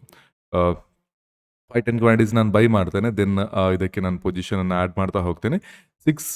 ಫೈವ್ ಟೆನ್ ಕ್ವಾಂಟಿಟೀಸ್ ನಾನು ಬೈ ಮಾಡ್ತೇನೆ. ದೆನ್ ಇದಕ್ಕೆ ನಾನು ಪೊಸಿಷನನ್ನು ಆ್ಯಡ್ ಮಾಡ್ತಾ ಹೋಗ್ತೇನೆ. Six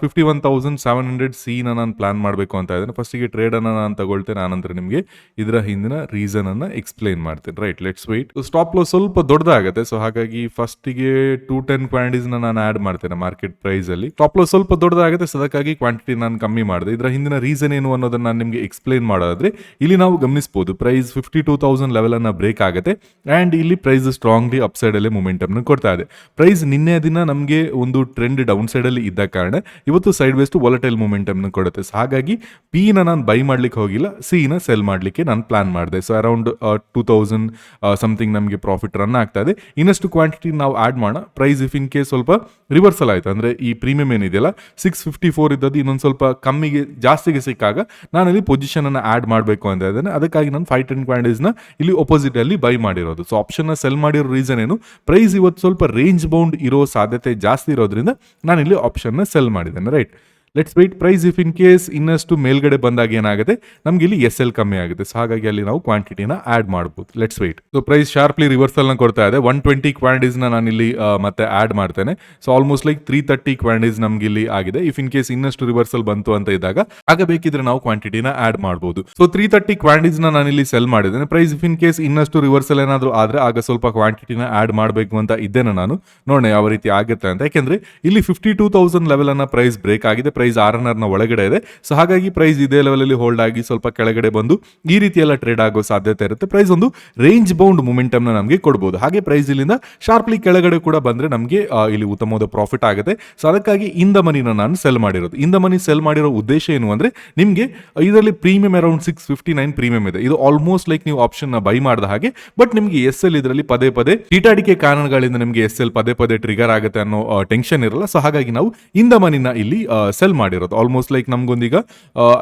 fifty one thousand seven hundred Seena ನಾನು ಪ್ಲಾನ್ ಮಾಡಬೇಕು ಅಂತ ಇದ್ದೇನೆ. ಫಸ್ಟಿಗೆ ಟ್ರೇಡನ್ನು ನಾನು ತಗೊಳ್ತೇನೆ, ಆನಂತರ ನಿಮಗೆ ಇದರ ಹಿಂದಿನ ರೀಸನನ್ನು ಎಕ್ಸ್ಪ್ಲೈನ್ ಮಾಡ್ತೇನೆ. Right let's wait stop loss ಸ್ವಲ್ಪ ದೊಡ್ಡದಾಗುತ್ತೆ. ಸೊ ಹಾಗಾಗಿ ಫಸ್ಟಿಗೆ ಟೂ ಟೆನ್ ಕ್ವಾಂಟಿಟೀಸ್ನ ನಾನು ಆ್ಯಡ್ ಮಾಡ್ತೇನೆ ಮಾರ್ಕೆಟ್ ಪ್ರೈಸಲ್ಲಿ ಸ್ಟಾಪ್ ಲಾಸ್ ಸ್ವಲ್ಪ ದೊಡ್ಡದಾಗುತ್ತೆ. ಅದಕ್ಕಾಗಿ ಕ್ವಾಂಟಿಟಿ ನಾನು ಕಮ್ಮಿ ಮಾಡಿದೆ. ಇದರ ಹಿಂದಿನ ರೀಸನ್ ಏನು ಅನ್ನೋದನ್ನ ನಾನು ನಿಮಗೆ ಎಕ್ಸ್ಪ್ಲೈನ್ ಮಾಡೋದಾದ್ರೆ, ಇಲ್ಲಿ ನಾವು ಗಮನಿಸಬಹುದು price fifty two thousand level ಅನ್ನ ಬ್ರೇಕ್ ಆಗುತ್ತೆ ಆ್ಯಂಡ್ ಇಲ್ಲಿ ಪ್ರೈಸ್ ಸ್ಟ್ರಾಂಗ್ಲಿ ಅಪ್ ಸೈಡಲ್ಲೇ ಮೊಮೆಂಟಮ್ನ ಕೊಡ್ತಾ ಇದೆ. ಪ್ರೈಸ್ ನಿನ್ನೆ ದಿನ ನಮಗೆ ಒಂದು ಟ್ರೆಂಡ್ ಡೌನ್ ಸೈಡಲ್ಲಿ ಇದ್ದ ಕಾರಣ ಇವತ್ತು ಸೈಡ್ ವೇಸ್ಟ್ ವಾಲಟೈಲ್ ಅನ್ನು ಕೊಡುತ್ತೆ. ಸೊ ಹಾಗಾಗಿ ಪಿನ ನಾನು ಬೈ ಮಾಡ್ಲಿಕ್ಕೆ ಹೋಗಿಲ್ಲ ಸಿನ ಸೆಲ್ ಮಾಡಲಿಕ್ಕೆ ನಾನು ಪ್ಲಾನ್ ಮಾಡಿದೆ. So around two thousand something ನಮಗೆ ಪ್ರಾಫಿಟ್ ರನ್ ಆಗ್ತಾ ಇದೆ. ಇನ್ನಷ್ಟು ಕ್ವಾಂಟಿಟಿ ನಾವು ಆ್ಯಡ್ ಮಾಡೋಣ. ಪ್ರೈಸ್ ಇಫ್ ಇನ್ ಕೇಸ್ ಸ್ವಲ್ಪ ರಿವರ್ಸಲ್ ಆಯಿತು. ಅಂದರೆ ಈ ಪ್ರೀಮಿಯಂ ಏನಿದೆಯಲ್ಲ ಸಿಕ್ಸ್ ಫಿಫ್ಟಿ ಫೋರ್ ಇದ್ದದ್ದು ಇನ್ನೊಂದು ಸ್ವಲ್ಪ ಕಮ್ಮಿಗೆ, ಜಾಸ್ತಿಗೆ ಸಿಕ್ಕಾಗ ನಾನು ಇಲ್ಲಿ ಪೊಸಿಷನ್ ಅನ್ನು ಆ್ಯಡ್ ಮಾಡಬೇಕು ಅಂತ ಇದ್ದೇನೆ. ಅದಕ್ಕಾಗಿ ನಾನು ಫೈವ್ ಟೆನ್ ಕ್ವಾಂಟಿಟೀಸ್ನ ಇಲ್ಲಿ ಅಲ್ಲಿ ಬೈ ಮಾಡಿರೋದು. ಸೊ ಆಪ್ಷನ್ನ ಸೆಲ್ ಮಾಡಿರೋ ರೀಸನ್ ಏನು ಪ್ರೈಸ್ ಇವತ್ತು ಸ್ವಲ್ಪ ರೇಂಜ್ ಬೌಂಡ್ ಇರೋ ಸಾಧ್ಯತೆ ಜಾಸ್ತಿ ಇರೋದ್ರಿಂದ ನಾನು ಇಲ್ಲಿ ಆಪ್ಷನ್ನ ಸೆಲ್ ಮಾಡಿದ್ದೇನೆ right let's wait price if in case ಇನ್ನಷ್ಟು ಮೇಲ್ಗಡೆ ಬಂದಾಗ ಏನಾಗುತ್ತೆ? ನಮ್ಗೆ ಇಲ್ಲಿ ಎಸ್ ಎಲ್ ಕಮ್ಮಿ ಆಗುತ್ತೆ. ಸೊ ಹಾಗಾಗಿ ಅಲ್ಲಿ ನಾವು ಕ್ವಾಂಟಿಟಿನ ಆಡ್ ಮಾಡ್ಬೋದು. Let's wait so price sharply ರಿವರ್ಸಲ್ನ ಕೊಡ್ತಾ ಇದೆ. ಒನ್ ಟ್ವೆಂಟಿ ಕ್ವಾಂಟಿಸ್ನ ನಾನು ಇಲ್ಲಿ ಮತ್ತೆ ಆಡ್ ಮಾಡ್ತೇನೆ. So almost like three thirty quantities ನಮ್ಗೆ ಇಲ್ಲಿ ಆಗಿದೆ. ಇಫ್ ಇನ್ ಕೇಸ್ ಇನ್ನಷ್ಟು ರಿವರ್ಸಲ್ ಬಂತು ಅಂತ ಇದ್ದಾಗ ಆಗ ಬೇಕಿದ್ರೆ ನಾವು ಕ್ವಾಂಟಿಟಿನ ಆಡ್ ಮಾಡಬಹುದು ಸೊ ತ್ರೀ ತರ್ಟಿ ಕ್ವಾಂಟಿಸ್ನ ನಾನು ಇಲ್ಲಿ ಸೆಲ್ ಮಾಡಿದ್ದೇನೆ. ಪ್ರೈಸ್ ಇಫ್ ಇನ್ ಕೇಸ್ ಇನ್ನಷ್ಟು ರಿವರ್ಸಲ್ ಏನಾದರೂ ಆದ್ರೆ ಆಗ ಸ್ವಲ್ಪ ಕ್ವಾಂಟಿಟಿನ ಆಡ್ ಮಾಡಬೇಕು ಅಂತ ಇದ್ದೇನೆ ನಾನು. ನೋಡೋಣ ಯಾವ ರೀತಿ ಆಗುತ್ತೆ ಅಂತ. ಯಾಕೆಂದ್ರೆ ಇಲ್ಲಿ ಫಿಫ್ಟಿ ಟೂ ತೌಸಂಡ್ ಲೆವೆಲ್ ಅನ್ನ ಪ್ರೈಸ್ ಬ್ರೇಕ್ ಆಗಿದೆ. ಪ್ರೈಸ್ ಆರ್ ಎನ್ ಆರ್ನ ಒಳಗಡೆ ಇದೆ. ಸೊ ಹಾಗಾಗಿ ಪ್ರೈಸ್ ಇದೇ ಲೆವೆಲ್ ಅಲ್ಲಿ ಹೋಲ್ಡ್ ಆಗಿ ಸ್ವಲ್ಪ ಕೆಳಗಡೆ ಬಂದು ಈ ರೀತಿ ಎಲ್ಲ ಟ್ರೇಡ್ ಆಗೋ ಸಾಧ್ಯತೆ ಇರುತ್ತೆ. ಪ್ರೈಸ್ ಒಂದು ರೇಂಜ್ ಬೌಂಡ್ ಮೊಮೆಂಟಮ್ನ ನಮಗೆ ಕೊಡಬಹುದು ಹಾಗೆ ಪ್ರೈಸ್ ಇಲ್ಲಿಂದ ಶಾರ್ಪ್ಲಿ ಕೆಳಗಡೆ ಕೂಡ ಬಂದ್ರೆ ನಮಗೆ ಇಲ್ಲಿ ಉತ್ತಮವಾದ ಪ್ರಾಫಿಟ್ ಆಗುತ್ತೆ. ಸೊ ಅದಕ್ಕಾಗಿ ಇಂದ ಮನಿನ ನಾನು ಸೆಲ್ ಮಾಡಿರೋದು. ಇಂದ ಮನಿ ಸೆಲ್ ಮಾಡಿರೋ ಉದ್ದೇಶ ಏನು ಅಂದ್ರೆ ನಿಮಗೆ ಇದರಲ್ಲಿ premium around six fifty nine premium ಇದೆ. ಇದು ಆಲ್ಮೋಸ್ಟ್ ಲೈಕ್ ನೀವು ಆಪ್ಷನ್ನ ಬೈ ಮಾಡಿದ ಹಾಗೆ ಬಟ್ ನಿಮಗೆ ಎಸ್ ಎಲ್ ಇದರಲ್ಲಿ ಪದೇ ಪದೇ ಟೀಟಾಡಿಕೆ ಕಾರಣಗಳಿಂದ ನಿಮಗೆ ಎಸ್ ಎಲ್ ಪದೇ ಪದೇ ಟ್ರಿಗರ್ ಆಗುತ್ತೆ ಅನ್ನೋ ಟೆನ್ಷನ್ ಇರಲ್ಲ. ಸೊ ಹಾಗಾಗಿ ನಾವು ಇಂದ ಮನಿನ ಇಲ್ಲಿ ಸೆಲ್ ಮಾಡಿರೋದು. Almost like ನಮ್ಗೊಂದೀಗ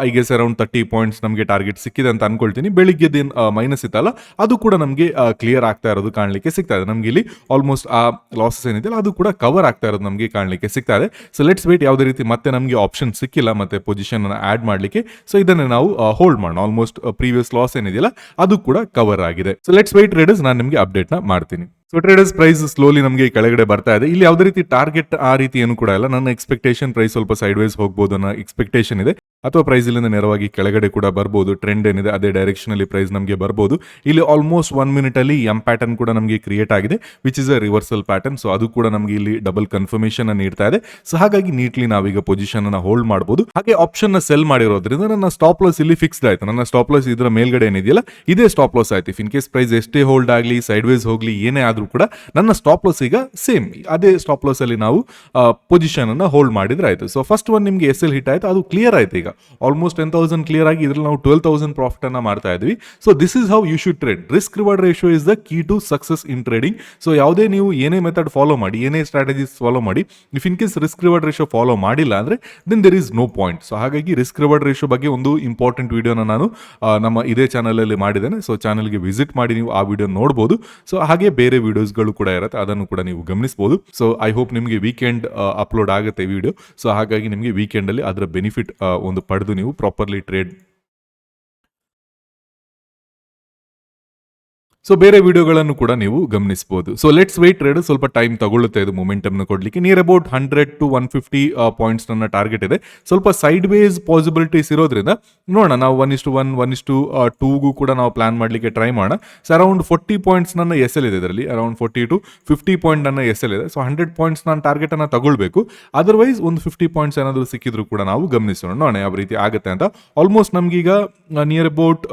I guess around thirty points ನಮಗೆ ಟಾರ್ಗೆಟ್ ಸಿಕ್ಕಿದೆ ಅಂತ ಅನ್ಕೊಳ್ತೀನಿ. ಬೆಳಿಗ್ಗೆದೇನು ಮೈನಸ್ ಇತ್ತಲ್ಲ, ಅದು ಕೂಡ ನಮಗೆ ಕ್ಲಿಯರ್ ಆಗ್ತಾ ಇರೋದು, ಕಾಣಲಿಕ್ಕೆ ಸಿಗ್ತಾ ಇದೆ. ನಮ್ಗೆ ಇಲ್ಲಿ ಆಲ್ಮೋಸ್ಟ್ ಆ ಲಾಸಸ್ ಏನಿದೆಯಲ್ಲ, ಅದು ಕೂಡ ಕವರ್ ಆಗ್ತಾ ಇರೋದು ನಮಗೆ ಕಾಣಲಿಕ್ಕೆ ಸಿಗ್ತಾ ಇದೆ. ಸೊ ಲೆಟ್ಸ್ ವೇಟ್ ಯಾವುದೇ ರೀತಿ ಮತ್ತೆ ನಮಗೆ ಆಪ್ಷನ್ ಸಿಕ್ಕಿಲ್ಲ, ಮತ್ತೆ ಪೊಸಿಷನ್ ಆಡ್ ಮಾಡಲಿಕ್ಕೆ ಸೊ ಇದನ್ನು ನಾವು ಹೋಲ್ಡ್ ಮಾಡೋಣ. ಆಲ್ಮೋಸ್ಟ್ ಪ್ರೀವಿಯಸ್ ಲಾಸ್ ಏನಿದೆಯಲ್ಲ, ಅದು ಕೂಡ ಕವರ್ ಆಗಿದೆ. ಸೊ ಲೆಟ್ಸ್ ವೇಟ್ ರೇಡರ್ಸ್ ನಾನು ನಿಮಗೆ ಅಪ್ಡೇಟ್ನ ಮಾಡ್ತೀನಿ. ಸೊ ಟ್ರೇಡರ್ಸ್ ಪ್ರೈಸ್ ಸ್ಲೋಲಿ ನಮಗೆ ಕೆಳಗಡೆ ಬರ್ತಾ ಇದೆ. ಇಲ್ಲಿ ಯಾವುದೇ ರೀತಿ ಟಾರ್ಗೆಟ್ ಆ ರೀತಿ ಏನು ಕೂಡ ಇಲ್ಲ. ನನ್ನ ಎಕ್ಸ್ಪೆಕ್ಟೇಷನ್ ಪ್ರೈಸ್ ಸ್ವಲ್ಪ ಸೈಡ್ ವೈಸ್ ಹೋಗ್ಬೋದು ಅನ್ನೋ ಎಕ್ಸ್ಪೆಕ್ಟೇಷನ್ ಇದೆ. ಅಥವಾ ಪ್ರೈಸ್ ಇಲ್ಲಿಂದ ನೇರವಾಗಿ ಕೆಳಗಡೆ ಕೂಡ ಬರ್ಬೋದು. ಟ್ರೆಂಡ್ ಏನಿದೆ, ಅದೇ ಡೈರೆಕ್ಷನ್ ಅಲ್ಲಿ ಪ್ರೈಸ್ ನಮಗೆ ಬರ್ಬೋದು. ಇಲ್ಲಿ ಆಲ್ಮೋಸ್ಟ್ ಒನ್ ಮಿನಿಟ್ ಅಲ್ಲಿ ಎಂ ಪ್ಯಾಟರ್ನ್ ಕೂಡ ನಮಗೆ ಕ್ರಿಯೇಟ್ ಆಗಿದೆ which is a reversal pattern so ಅದು ಕೂಡ ನಮಗೆ ಇಲ್ಲಿ ಡಬಲ್ ಕನ್ಫರ್ಮೇಶನ್ ನೀಡ್ತಾ ಇದೆ. ಸೊ ಹಾಗಾಗಿ ನೀಟ್ಲಿ ನಾವೀಗ ಪೊಸಿಷನ್ ಅನ್ನ ಹೋಲ್ಡ್ ಮಾಡಬಹುದು ಹಾಗೆ ಆಪ್ಷನ್ನ ಸೆಲ್ ಮಾಡಿರೋದ್ರಿಂದ ನನ್ನ ಸ್ಟಾಪ್ ಲಾಸ್ ಇಲ್ಲಿ ಫಿಕ್ಸ್ಡ್ ಆಯ್ತು. ನನ್ನ ಸ್ಟಾಪ್ ಲಾಸ್ ಇದರ ಮೇಲ್ಗಡೆ ಏನಿದೆಯಲ್ಲ, ಇದೇ ಸ್ಟಾಪ್ ಲಾಸ್ ಆಯ್ತು. ಇನ್ ಕೇಸ್ ಪ್ರೈಸ್ ಎಷ್ಟೇ ಹೋಲ್ಡ್ ಆಗಲಿ ಸೈಡ್ ವೈಸ್ ಹೋಗ್ಲಿ, ಏನೇ ಆದ್ರೂ ಕೂಡ ನನ್ನ ಸ್ಟಾಪ್ ಲಾಸ್ ಈಗ ಸೇಮ್ ಅದೇ ಸ್ಟಾಪ್ ಲಾಸ್ ಅಲ್ಲಿ ನಾವು ಪೊಸಿಷನ್ ಅನ್ನ ಹೋಲ್ಡ್ ಮಾಡಿದ್ರೆ ಆಯ್ತು. ಸೊ ಫಸ್ಟ್ ಒನ್ ನಿಮಗೆ ಎಸ್ ಎಲ್ ಹಿಟ್ ಆಯ್ತು, ಅದು ಕ್ಲಿಯರ್ ಆಯ್ತು ಈಗ. ಈಗ ಆಲ್ಮೋಸ್ಟ್ ಟೆನ್ ತೌಸಂಡ್ ಕ್ಲಿಯರ್ ಆಗಿ ಇದ್ರಲ್ಲಿ ನಾವು ಟ್ವೆಲ್ ತೌಸಂಡ್ ಪ್ರಾಫಿಟ್ ಅನ್ನ ಮಾಡ್ತಾ ಇದ್ವಿ. So this is how you should trade risk reward ratio is the key to success in trading so ಯಾವುದೇ ನೀವು ಏನೇ ಮೆಥಡ್ ಫಾಲೋ ಮಾಡಿ, ಏನೇ ಸ್ಟ್ರಾಟಜೀಸ್ ಫಾಲೋ ಮಾಡಿ if in case risk reward ratio follow ಮಾಡಿಲ್ಲ ಅಂದ್ರೆ then there is no point so ಹಾಗಾಗಿ ರಿಸ್ಕ್ ರಿವಾರ್ಡ್ ರೇಷಿಯೋ ಬಗ್ಗೆ ಒಂದು ಇಂಪಾರ್ಟೆಂಟ್ ವಿಡಿಯೋನ ನಾನು ನಮ್ಮ ಇದೇ ಚಾನಲಲ್ಲಿ ಮಾಡಿದ್ದೇನೆ. ಸೊ ಚಾನಲ್ಗೆ ವಿಸಿಟ್ ಮಾಡಿ ನೀವು ಆ ವಿಡಿಯೋ ನೋಡಬಹುದು ಸೊ ಹಾಗೆ ಬೇರೆ ವಿಡಿಯೋಸ್ಗಳು ಕೂಡ ಇರುತ್ತೆ. ಅದನ್ನು ಕೂಡ ನೀವು ಗಮನಿಸಬಹುದು ಸೊ ಐ ಹೋಪ್ ನಿಮಗೆ ವೀಕೆಂಡ್ ಅಪ್ಲೋಡ್ ಆಗುತ್ತೆ ವಿಡಿಯೋ ಸೊ ಹಾಗಾಗಿ ನಿಮಗೆ ವೀಕೆಂಡಲ್ಲಿ ಅದರ ಬೆನಿಫಿಟ್ ಒಂದು ಪಡೆದು ನೀವು ಪ್ರಾಪರ್ಲಿ ಟ್ರೇಡ್ ಸೊ ಬೇರೆ ವಿಡಿಯೋಗಳನ್ನು ಕೂಡ ನೀವು ಗಮನಿಸಬಹುದು. ಸೊ ಲೆಟ್ಸ್ ವೇಟ್ ಟ್ರೇಡ್ ಸ್ವಲ್ಪ ಟೈಮ್ ತಗೊಳ್ಳುತ್ತೆ ಇದು ಮೊಮೆಂಟಮ್ನ ಕೊಡ್ಲಿಕ್ಕೆ. Near about hundred to one fifty points ನನ್ನ ಟಾರ್ಗೆಟ್ ಇದೆ. ಸ್ವಲ್ಪ ಸೈಡ್ ವೇಸ್ ಪಾಸಿಬಿಲಿಟೀಸ್ ಇರೋದ್ರಿಂದ ನೋಡೋಣ, ನಾವು ಒನ್ ಇಷ್ಟು ಒನ್ ಒನ್ ಇಷ್ಟು ಟೂಗೂ ಕೂಡ ನಾವು ಪ್ಲಾನ್ ಮಾಡಲಿಕ್ಕೆ ಟ್ರೈ ಮಾಡೋಣ. ಸೊ ಅರೌಂಡ್ ಫೋರ್ಟಿ ಪಾಯಿಂಟ್ಸ್ ನನ್ನ ಎಸ್ ಎಲ್ ಇದೆ ಇದರಲ್ಲಿ. Around forty to fifty point ನನ್ನ ಎಸ್ ಎಲ್ ಇದೆ. ಸೊ ಹಂಡ್ರೆಡ್ ಪಾಯಿಂಟ್ಸ್ ನಾನು ಟಾರ್ಗೆಟ್ ಅನ್ನ ತಗೊಳ್ಬೇಕು. ಅದರ್ವೈಸ್ ಒಂದು ಫಿಫ್ಟಿ ಪಾಯಿಂಟ್ಸ್ ಏನಾದರೂ ಸಿಕ್ಕಿದ್ರು ಕೂಡ ನಾವು ಗಮನಿಸೋಣ. ನೋಡೋಣ ಯಾವ ರೀತಿ ಆಗುತ್ತೆ ಅಂತ. ಆಲ್ಮೋಸ್ಟ್ ನಮಗೀಗ ನಿಯರ್ ಅಬೌಟ್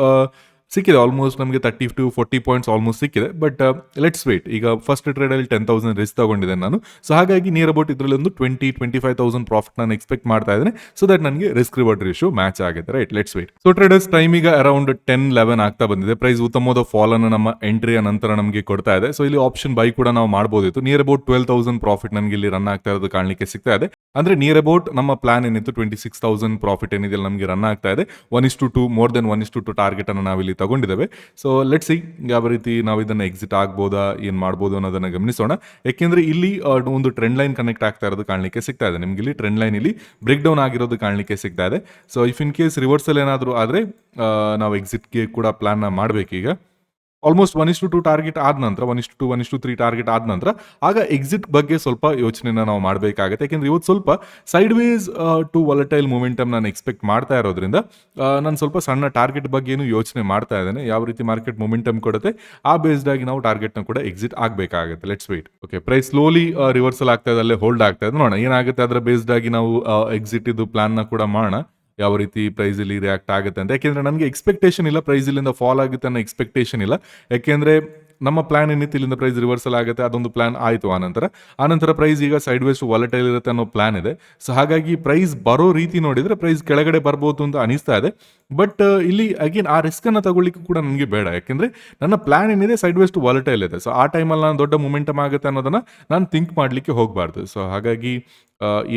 ಸಿಕ್ಕಿದೆ ಆಲ್ಮೋಸ್ಟ್ ನಮಗೆ thirty to forty points almost ಸಿಕ್ಕಿದೆ ಬಟ್ ಲೆಟ್ಸ್ ವೇಟ್ ಈಗ ಫಸ್ಟ್ ಟ್ರೇಡಲ್ಲಿ ಟೆನ್ ತೌಸಂಡ್ ರಿಸ್ಕ್ ತಗೊಂಡಿದ್ದೆ ನಾನು. ಸೊ ಹಾಗಾಗಿ ನಿಯರ್ ಅಬೌಟ್ ಇದರಲ್ಲಿ ಒಂದು twenty twenty five thousand profit ನಾನು ಎಕ್ಸ್ಪೆಕ್ಟ್ ಮಾಡ್ತಾ ಇದ್ದೇನೆ ಸೊ ದಟ್ ನನಗೆ ರಿಸ್ಕ್ ರಿವಾರ್ಡ್ ರೇಷ್ಯೋ ಮ್ಯಾಚ್ ಆಗಿದೆ right let's wait so traders time ಈಗ ಅರೌಂಡ್ ಟೆನ್ ಲೆವೆನ್ ಆಗ್ತಾ ಬಂದಿದೆ. ಪ್ರೈಸ್ ಉತ್ತಮವಾದ ಫಾಲ್ ಅನ್ನು ನಮ್ಮ ಎಂಟ್ರಿಯ ನಂತರ ನಮಗೆ ಕೊಡ್ತಾ ಇದೆ. ಸೊ ಇಲ್ಲಿ ಆಪ್ಷನ್ ಬೈ ಕೂಡ ನಾವು ಮಾಡಬಹುದಿತ್ತು near about twelve thousand profit ನನಗೆ ಇಲ್ಲಿ ರನ್ ಆಗ್ತಾ ಇರೋದು ಕಾಣಲಿಕ್ಕೆ ಸಿಗ್ತಾ ಇದೆ. ಅಂದ್ರೆ ನಿಯರ್ ಅಬೌಟ್ ನಮ್ಮ ಪ್ಲಾನ್ ಏನಿತ್ತು ಟ್ವೆಂಟಿ ಸಿಕ್ಸ್ ತೌಸಂಡ್ ಪ್ರಾಫಿಟ್ ಏನಿದೆ ನಮಗೆ ರನ್ ಆಗ್ತಾ ಇದೆ. One is to two more than one is to two target ಅನ್ನು ನಾವಿಲ್ಲಿ ತಗೊಂಡಿದ್ದೇವೆ ಸೊ ಲೆಟ್ ಸಿ ಯಾವ ರೀತಿ ನಾವು ಇದನ್ನು ಎಕ್ಸಿಟ್ ಆಗ್ಬೋದಾ, ಏನು ಮಾಡ್ಬೋದು ಅನ್ನೋದನ್ನು ಗಮನಿಸೋಣ. ಯಾಕೆಂದರೆ ಇಲ್ಲಿ ಒಂದು ಟ್ರೆಂಡ್ ಲೈನ್ ಕನೆಕ್ಟ್ ಆಗ್ತಾ ಇರೋದು ಕಾಣಲಿಕ್ಕೆ ಸಿಗ್ತಾ ಇದೆ. ನಿಮಗೆ ಇಲ್ಲಿ ಟ್ರೆಂಡ್ ಲೈನ್ ಇಲ್ಲಿ ಬ್ರೇಕ್ ಡೌನ್ ಆಗಿರೋದು ಕಾಣಲಿಕ್ಕೆ ಸಿಗ್ತಾ ಇದೆ. So if in case reversal ಏನಾದರೂ ಆದರೆ ನಾವು ಎಕ್ಸಿಟ್ಗೆ ಕೂಡ ಪ್ಲಾನ್ ಮಾಡಬೇಕೀಗ. ಆಲ್ಮೋಸ್ಟ್ ಒನ್ ಇಷ್ಟು ಟು ಟಾರ್ಗೆಟ್ ಆದ ನಂತರ ಒನ್ ಇಷ್ಟು ಟು ಒನ್ ಇಷ್ಟು ತ್ರೀ ಟಾರ್ಗೆಟ್ ಆದ ನಂತರ, ಆಗ ಎಕ್ಸಿಟ್ ಬಗ್ಗೆ ಸ್ವಲ್ಪ ಯೋಚನೆನ ನಾವು ಮಾಡಬೇಕಾಗುತ್ತೆ. ಯಾಕೆಂದ್ರೆ ಇವತ್ತು ಸ್ವಲ್ಪ side ways to volatile momentum ನಾನು ಎಕ್ಸ್ಪೆಕ್ಟ್ ಮಾಡ್ತಾ ಇರೋದ್ರಿಂದ ನಾನು ಸ್ವಲ್ಪ ಸಣ್ಣ ಟಾರ್ಗೆಟ್ ಬಗ್ಗೆನೂ ಯೋಚನೆ ಮಾಡ್ತಾ ಇದ್ದೇನೆ. ಯಾವ ರೀತಿ ಮಾರ್ಕೆಟ್ ಮೂಮೆಂಟಮ್ ಕೊಡುತ್ತೆ, ಆ ಬೇಸ್ಡ್ ಆಗಿ ನಾವು ಟಾರ್ಗೆಟ್ನ ಕೂಡ exit ಆಗಬೇಕಾಗುತ್ತೆ. Let's wait okay price slowly reversal ಆಗ್ತಾ ಇದೆ, ಅಲ್ಲೇ ಹೋಲ್ಡ್ ಆಗ್ತಾ ಇದೆ. ನೋಡೋಣ, ಏನಾಗುತ್ತೆ ಅದರ ಬೇಸ್ಡ್ ಆಗಿ ನಾವು ಎಕ್ಸಿಟ್ ಇದು ಪ್ಲಾನ್ನ ಕೂಡ ಮಾಡೋಣ. ಯಾವ ರೀತಿ ಪ್ರೈಸ್ ಇಲ್ಲಿ ರಿಯಾಕ್ಟ್ ಆಗುತ್ತೆ ಅಂತ. ಯಾಕೆಂದ್ರೆ ನನಗೆ ಎಕ್ಸ್ಪೆಕ್ಟೇಷನ್ ಇಲ್ಲ ಪ್ರೈಸ್ ಇಲ್ಲಿಂದ ಫಾಲ್ ಆಗುತ್ತೆ ಅನ್ನೋ ಎಕ್ಸ್ಪೆಕ್ಟೇಷನ್ ಇಲ್ಲ. ಯಾಕೆಂದ್ರೆ ನಮ್ಮ ಪ್ಲಾನ್ ಏನಿತ್ತು ಇಲ್ಲಿಂದ ಪ್ರೈಸ್ ರಿವರ್ಸಲ್ ಆಗುತ್ತೆ, ಅದೊಂದು ಪ್ಲಾನ್ ಆಯಿತು ಆನಂತರ. ಆನಂತರ ಪ್ರೈಸ್ ಈಗ ಸೈಡ್ ವೇಸ್ ವಾಲೆಟೈಲ್ ಇರುತ್ತೆ ಅನ್ನೋ ಪ್ಲಾನ್ ಇದೆ. ಸೊ ಹಾಗಾಗಿ ಪ್ರೈಸ್ ಬರೋ ರೀತಿ ನೋಡಿದರೆ ಪ್ರೈಸ್ ಕೆಳಗಡೆ ಬರ್ಬೋದು ಅಂತ ಅನಿಸ್ತಾ ಇದೆ. ಬಟ್ ಇಲ್ಲಿ ಅಗೇನ್ ಆ ರಿಸ್ಕ್ ಅನ್ನು ತಗೊಳ್ಳಿಕ್ಕೂ ಕೂಡ ನನಗೆ ಬೇಡ. ಯಾಕೆಂದ್ರೆ ನನ್ನ ಪ್ಲಾನ್ ಏನಿದೆ ಸೈಡ್ ವೇಸ್ಟ್ ವಾಲೆಟೈಲ್ ಇದೆ. ಸೊ ಆ ಟೈಮಲ್ಲಿ ನಾನು ದೊಡ್ಡ ಮೂಮೆಂಟಮ್ ಆಗುತ್ತೆ ಅನ್ನೋದನ್ನ ನಾನು ಥಿಂಕ್ ಮಾಡಲಿಕ್ಕೆ ಹೋಗಬಾರ್ದು. ಸೊ ಹಾಗಾಗಿ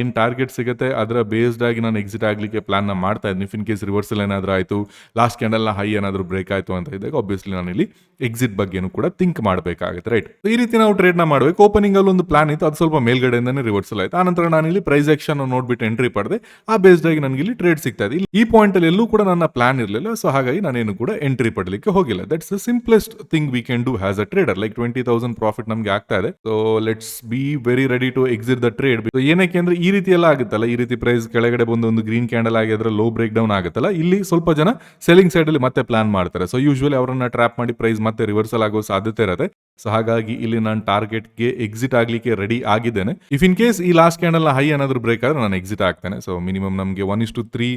ಏನು ಟಾರ್ಗೆಟ್ ಸಿಗುತ್ತೆ, ಅದರ ಬೇಸ್ಡ್ ಆಗಿ ನಾನು ಎಕ್ಸಿಟ್ ಆಗಲಿಕ್ಕೆ ಪ್ಲಾನ್ನ ಮಾಡ್ತಾ ಇದ್ದೀನಿ. ಇನ್ ಕೇಸ್ ರಿವರ್ಸಲ್ ಏನಾದರೂ ಆಯಿತು ಲಾಸ್ಟ್ ಕ್ಯಾಂಡಲ್ನ ಹೈ ಏನಾದರೂ ಬ್ರೇಕ್ ಆಯಿತು ಅಂತ ಇದ್ದಾಗ ಆಬ್ವಿಯಸ್ಲಿ ನಾನು ಇಲ್ಲಿ ಎಕ್ಸಿಟ್ ಬಗ್ಗೆನೂ ಕೂಡ ಥಿಂಕ್ ಮಾಡಬೇಕಾಗುತ್ತೆ ರೈಟ್ ಈ ರೀತಿ ನಾವು ಟ್ರೇಡ್ನ ಮಾಡಬೇಕು. ಓಪನಿಂಗ್ ಅಲ್ಲಿ ಒಂದು ಪ್ಲಾನ್ ಇತ್ತು, ಅದು ಸ್ವಲ್ಪ ಮೇಲ್ಗಡೆಯಿಂದನೇ ರಿವರ್ಸಲ್ ಆಯಿತು. ಆನಂತರ ನಾನು ಇಲ್ಲಿ ಪ್ರೈಸ್ ಆಕ್ಷನ್ ನೋಡ್ಬಿಟ್ಟು ಎಂಟ್ರಿ ಪಡೆದೆ. ಆ ಬೇಸ್ಡ್ ಆಗಿ ನನಗೆ ಇಲ್ಲಿ ಟ್ರೇಡ್ ಸಿಗ್ತಾ ಇದೆ. ಈ ಪಾಯಿಂಟ್ ಅಲ್ಲಿ ಎಲ್ಲೂ ಕೂಡ ನನ್ನ ಪ್ಲಾನ್ ಇರಲಿಲ್ಲ ಸೊ ಹಾಗಾಗಿ ನಾನೇನು ಕೂಡ ಎಂಟ್ರಿ ಪಡಲಿಕ್ಕೆ ಹೋಗಿಲ್ಲ. That's the simplest thing we can do has a trader like twenty thousand profit ನಮಗೆ ಆಗ್ತಾ ಇದೆ. So let's be very ready to exit the trade ಏನಕ್ಕೆ ಅಂದ್ರೆ ಈ ರೀತಿ ಎಲ್ಲ ಆಗುತ್ತಲ್ಲ? ಈ ರೀತಿ ಪ್ರೈಸ್ ಕೆಳಗಡೆ ಬಂದು ಒಂದು ಗ್ರೀನ್ ಕ್ಯಾಂಡಲ್ ಆಗಿ ಅದರ ಲೋ ಬ್ರೇಕ್ ಡೌನ್ ಆಗುತ್ತಲ್ಲ? ಇಲ್ಲಿ ಸ್ವಲ್ಪ ಜನ ಸೆಲ್ಲಿಂಗ್ ಸೈಡ್ ಅಲ್ಲಿ ಮತ್ತೆ ಪ್ಲಾನ್ ಮಾಡ್ತಾರೆ. ಸೊ ಯೂಶುವಲಿ ಅವರನ್ನ ಟ್ರ್ಯಾಪ್ ಮಾಡಿ ಪ್ರೈಸ್ ಮತ್ತೆ ರಿವರ್ಸಲ್ ಆಗೋ ಇರುತ್ತೆ ಸೊ ಹಾಗಾಗಿ ಇಲ್ಲಿ ನಾನು ಟಾರ್ಗೆಟ್ಗೆ ಎಕ್ಸಿಟ್ ಆಗಲಿಕ್ಕೆ ರೆಡಿ ಆಗಿದ್ದೇನೆ. ಇಫ್ ಇನ್ ಕೇಸ್ ಈ ಲಾಸ್ಟ್ ಕ್ಯಾಂಡಲ್ ಹೈ ಏನಾದರೂ ಬ್ರೇಕ್ ಆದ್ರೆ ನಾನು ಎಕ್ಸಿಟ್ ಆಗ್ತೇನೆ. ಸೊ ಮಿನಿಮಮ್ ನಮಗೆ one is to three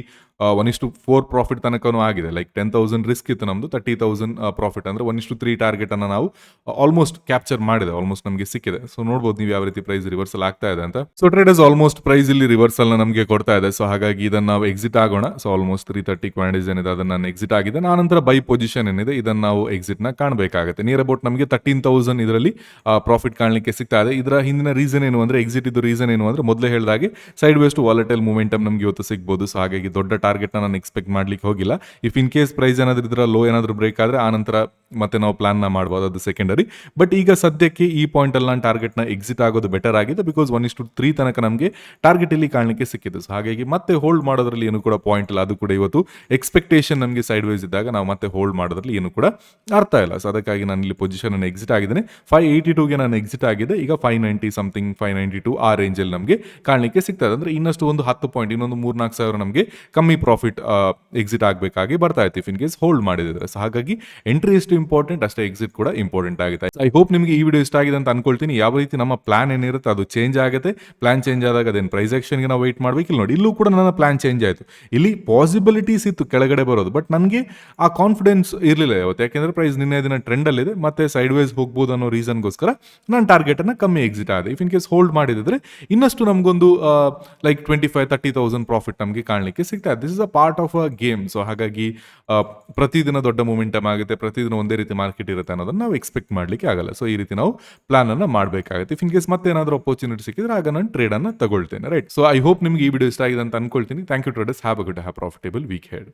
one is to four profit ತನಕನೂ ಆಗಿದೆ. ಲೈಕ್ ಟೆನ್ ತೌಸಂಡ್ ರಿಸ್ಕ್ ಇತ್ತು ನಮ್ದು ತರ್ಟಿ ತೌಸಂಡ್ ಪ್ರಾಫಿಟ್ ಅಂದ್ರೆ one is to three target ಅನ್ನ ನಾವು ಆಲ್ಮೋಸ್ಟ್ ಕ್ಯಾಪ್ಚರ್ ಮಾಡಿದೆ. ಆಲ್ಮೋಸ್ಟ್ ನಮಗೆ ಸಿಕ್ಕಿದೆ. ಸೊ ನೋಡ್ಬೋದು ನೀವು ಯಾವ ರೀತಿ ಪ್ರೈಸ್ ರಿವರ್ಸಲ್ ಆಗ್ತಾ ಇದೆ ಅಂತ. ಸೊ ಟ್ರೇಡರ್ಸ್ ಆಲ್ಮೋಸ್ಟ್ ಪ್ರೈಸ್ ಇಲ್ಲಿ ರಿವರ್ಸಲ್ ನಮಗೆ ಕೊಡ್ತಾ ಇದೆ. ಸೊ ಹಾಗಾಗಿ ಇದನ್ನ ನಾವು ಎಕ್ಸಿಟ್ ಆಗೋಣ. So almost three thirty quantities ಏನಿದೆ, ಅದನ್ನ ನಾನು ಎಕ್ಸಿಟ್ ಆಗಿದೆ. ನಾನಂತರ ಬೈ ಪೊಸಿಷನ್ ಏನಿದೆ, ಇದನ್ನ ನಾವು ಎಕ್ಸಿಟ್ನ ಕಾಣಬೇಕಾಗುತ್ತೆ. ನಿಯರ್ ಅಬೌಟ್ ನಮಗೆ ತರ್ಟೀನ್ ಇದರಲ್ಲಿ ಪ್ರಾಫಿಟ್ ಕಾಣಲಿಕ್ಕೆ ಸಿಗ್ತಾ ಇದೆ. ಇದರ ಹಿಂದಿನ ರೀಸನ್ ಏನು ಅಂದರೆ ಎಕ್ಸಿಟ್ ಇದು ರೀಸನ್ ಏನು ಅಂದರೆ, ಮೊದಲೇ ಹೇಳಿದಾಗೆ ಸೈಡ್ ವೇಸ್ಟ್ ವಾಲೆಟೈಲ್ ಮೂಮೆಂಟಮ್ ನಮಗೆ ಇವತ್ತು ಸಿಗ್ಬೋದು. ಸೊ ಹಾಗಾಗಿ ದೊಡ್ಡ ಟಾರ್ಗೆಟ್ ನಾನು ಎಕ್ಸ್ಪೆಕ್ಟ್ ಮಾಡ್ಲಿಕ್ಕೆ ಹೋಗಿಲ್ಲ. ಇಫ್ ಇನ್ ಕೇಸ್ ಪ್ರೈಸ್ ಏನಾದರೂ ಇದರ ಲೋ ಏನಾದರೂ ಬ್ರೇಕ್ ಆದ್ರೆ ಆನಂತರ ಮತ್ತೆ ನಾವು ಪ್ಲಾನ್ನ ಮಾಡ್ಬೋದು. ಅದು ಸೆಕೆಂಡರಿ ಬಟ್ ಈಗ ಸದ್ಯಕ್ಕೆ ಈ ಪಾಯಿಂಟ್ ಅಲ್ಲಿ ನಾನು ಟಾರ್ಗೆಟ್ನ ಎಕ್ಸಿಟ್ ಆಗೋದು ಬೆಟರ್ ಆಗಿದೆ ಬಿಕಾಸ್ ಒನ್ ಇಷ್ಟು ತ್ರೀ ತನಕ ನಮಗೆ ಟಾರ್ಗೆಟ್ ಇಲ್ಲಿ ಕಾಣಲಿಕ್ಕೆ ಸಿಕ್ಕಿದೆ ಸೊ ಹಾಗಾಗಿ ಮತ್ತೆ ಹೋಲ್ಡ್ ಮಾಡೋದ್ರಲ್ಲಿ ಏನು ಕೂಡ ಪಾಯಿಂಟ್ ಇಲ್ಲ. ಅದು ಕೂಡ ಇವತ್ತು ಎಕ್ಸ್ಪೆಕ್ಟೇಷನ್ ನಮಗೆ ಸೈಡ್ ವೈಸ್ ಇದ್ದಾಗ ನಾವು ಮತ್ತೆ ಹೋಲ್ಡ್ ಮಾಡೋದ್ರಲ್ಲಿ ಏನು ಕೂಡ ಅರ್ಥ ಇಲ್ಲ. ಸೊ ಅದಕ್ಕಾಗಿ ನಾನು ಇಲ್ಲಿ ಪೊಸಿಷನ್ ಎಕ್ಸಿಟ್ ಆಗಿದ್ದೇನೆ. ಫೈವ್ ಏಯ್ಟಿ ಟೂಗೆ ನಾನು ಎಕ್ಸಿಟ್ ಆಗಿದೆ. ಈಗ five ninety something five ninety two ಆ ರೇಂಜಲ್ಲಿ ನಮಗೆ ಕಾಣಲಿಕ್ಕೆ ಸಿಗ್ತದೆ ಅಂದರೆ ಇನ್ನಷ್ಟು ಒಂದು ಹತ್ತು ಪಾಯಿಂಟ್ ಇನ್ನೊಂದು ಮೂರ್ನಾಲ್ಕು ಸಾವಿರ ನಮಗೆ ಕಮ್ಮಿ ಪ್ರಾಫಿಟ್ ಎಕ್ಸಿಟ್ ಆಗಬೇಕಾಗಿ ಬರ್ತಾ ಇತ್ತು. ಇನ್ ಕೇಸ್ ಹೋಲ್ಡ್ ಮಾಡಿದ್ರೆ ಸೊ ಹಾಗಾಗಿ ಎಂಟ್ರಿ ಎಷ್ಟು ಇಂಪಾರ್ಟೆಂಟ್ ಅಷ್ಟೇ ಎಕ್ಸಿಟ್ ಕೂಡ ಇಂಪಾರ್ಟೆಂಟ್ ಆಗುತ್ತೆ. ಐ ಹೋಪ್ ನಿಮಗೆ ಈ ವಿಡಿಯೋ ಇಷ್ಟ ಆಗಿದೆ ಅಂತ ಅನ್ಕೊಳ್ತೀನಿ. ಯಾವ ರೀತಿ ನಮ್ಮ ಪ್ಲಾನ್ ಏನಿರುತ್ತೆ ಅದು ಚೇಂಜ್ ಆಗುತ್ತೆ. ಪ್ಲಾನ್ ಚೇಂಜ್ ಆದಾಗ ಅದೇನು ಪ್ರೈಸ್ ಆಕ್ಷನ್ಗೆ ನಾವು ವೆಯ್ಟ್ ಮಾಡಬೇಕು. ಇಲ್ಲಿ ನೋಡಿ, ಇಲ್ಲೂ ಕೂಡ ನನ್ನ ಪ್ಲಾನ್ ಚೇಂಜ್ ಆಯಿತು. ಇಲ್ಲಿ ಪಾಸಿಬಿಲಿಟೀಸ್ ಇತ್ತು ಕೆಳಗಡೆ ಬರೋದು. ಬಟ್ ನನಗೆ ಆ ಕಾನ್ಫಿಡೆನ್ಸ್ ಇರಲಿಲ್ಲ ಯಾವತ್ತು. ಯಾಕೆಂದ್ರೆ ಪ್ರೈಸ್ ನಿನ್ನೆ ದಿನ ಟ್ರೆಂಡಲ್ಲಿದೆ ಮತ್ತೆ ಸೈಡ್ ವೈಸ್ ಹೋಗ್ಬೋದು ಅನ್ನೋ ರೀಸನ್ಗೋಸ್ಕರ ನಾನು ಟಾರ್ಗೆಟನ್ನು ಕಮ್ಮಿ ಎಕ್ಸಿಟ್ ಆದೆ. ಇಫ್ ಇನ್ ಕೇಸ್ ಹೋಲ್ಡ್ ಮಾಡಿದ್ರೆ ಇನ್ನಷ್ಟು ನಮಗೊಂದು like twenty five thirty thousand profit ನಮಗೆ ಕಾಣಲಿಕ್ಕೆ ಸಿಗ್ತಾ this is a part of a game so ಹಾಗಾಗಿ ಪ್ರತಿದಿನ ದೊಡ್ಡ ಮೂಮೆಂಟಮ್ ಆಗುತ್ತೆ, ಪ್ರತಿದಿನ ಒಂದೇ ರೀತಿ ಮಾರ್ಕೆಟ್ ಇರುತ್ತೆ ಅನ್ನೋದನ್ನ ನಾವು ಎಕ್ಸ್ಪೆಕ್ಟ್ ಮಾಡಲಿಕ್ಕೆ ಆಗಲ್ಲ. ಸೊ ಈ ರೀತಿ ನಾವು ಪ್ಲಾನ್ ಅನ್ನ ಮಾಡಬೇಕಾಗುತ್ತೆ. ಇಫ್ ಇನ್ ಕೇಸ್ ಮತ್ತೆ ಏನಾದರೂ ಅಪರ್ಚುನಿಟಿ ಸಿಕ್ಕಿದ್ರೆ ಆಗ ನಾನು ಟ್ರೇಡ್ ಅನ್ನ ತಗೊಳ್ತೇನೆ ರೈಟ್ ಸೊ ಐ ಹೋಪ್ ನಿಮಗೆ ಈ ವಿಡಿಯೋ ಇಷ್ಟ ಆಗಿದೆ ಅಂತ ಅನ್ಕೊಳ್ತೀನಿ. Thank you traders have a good have profitable week ahead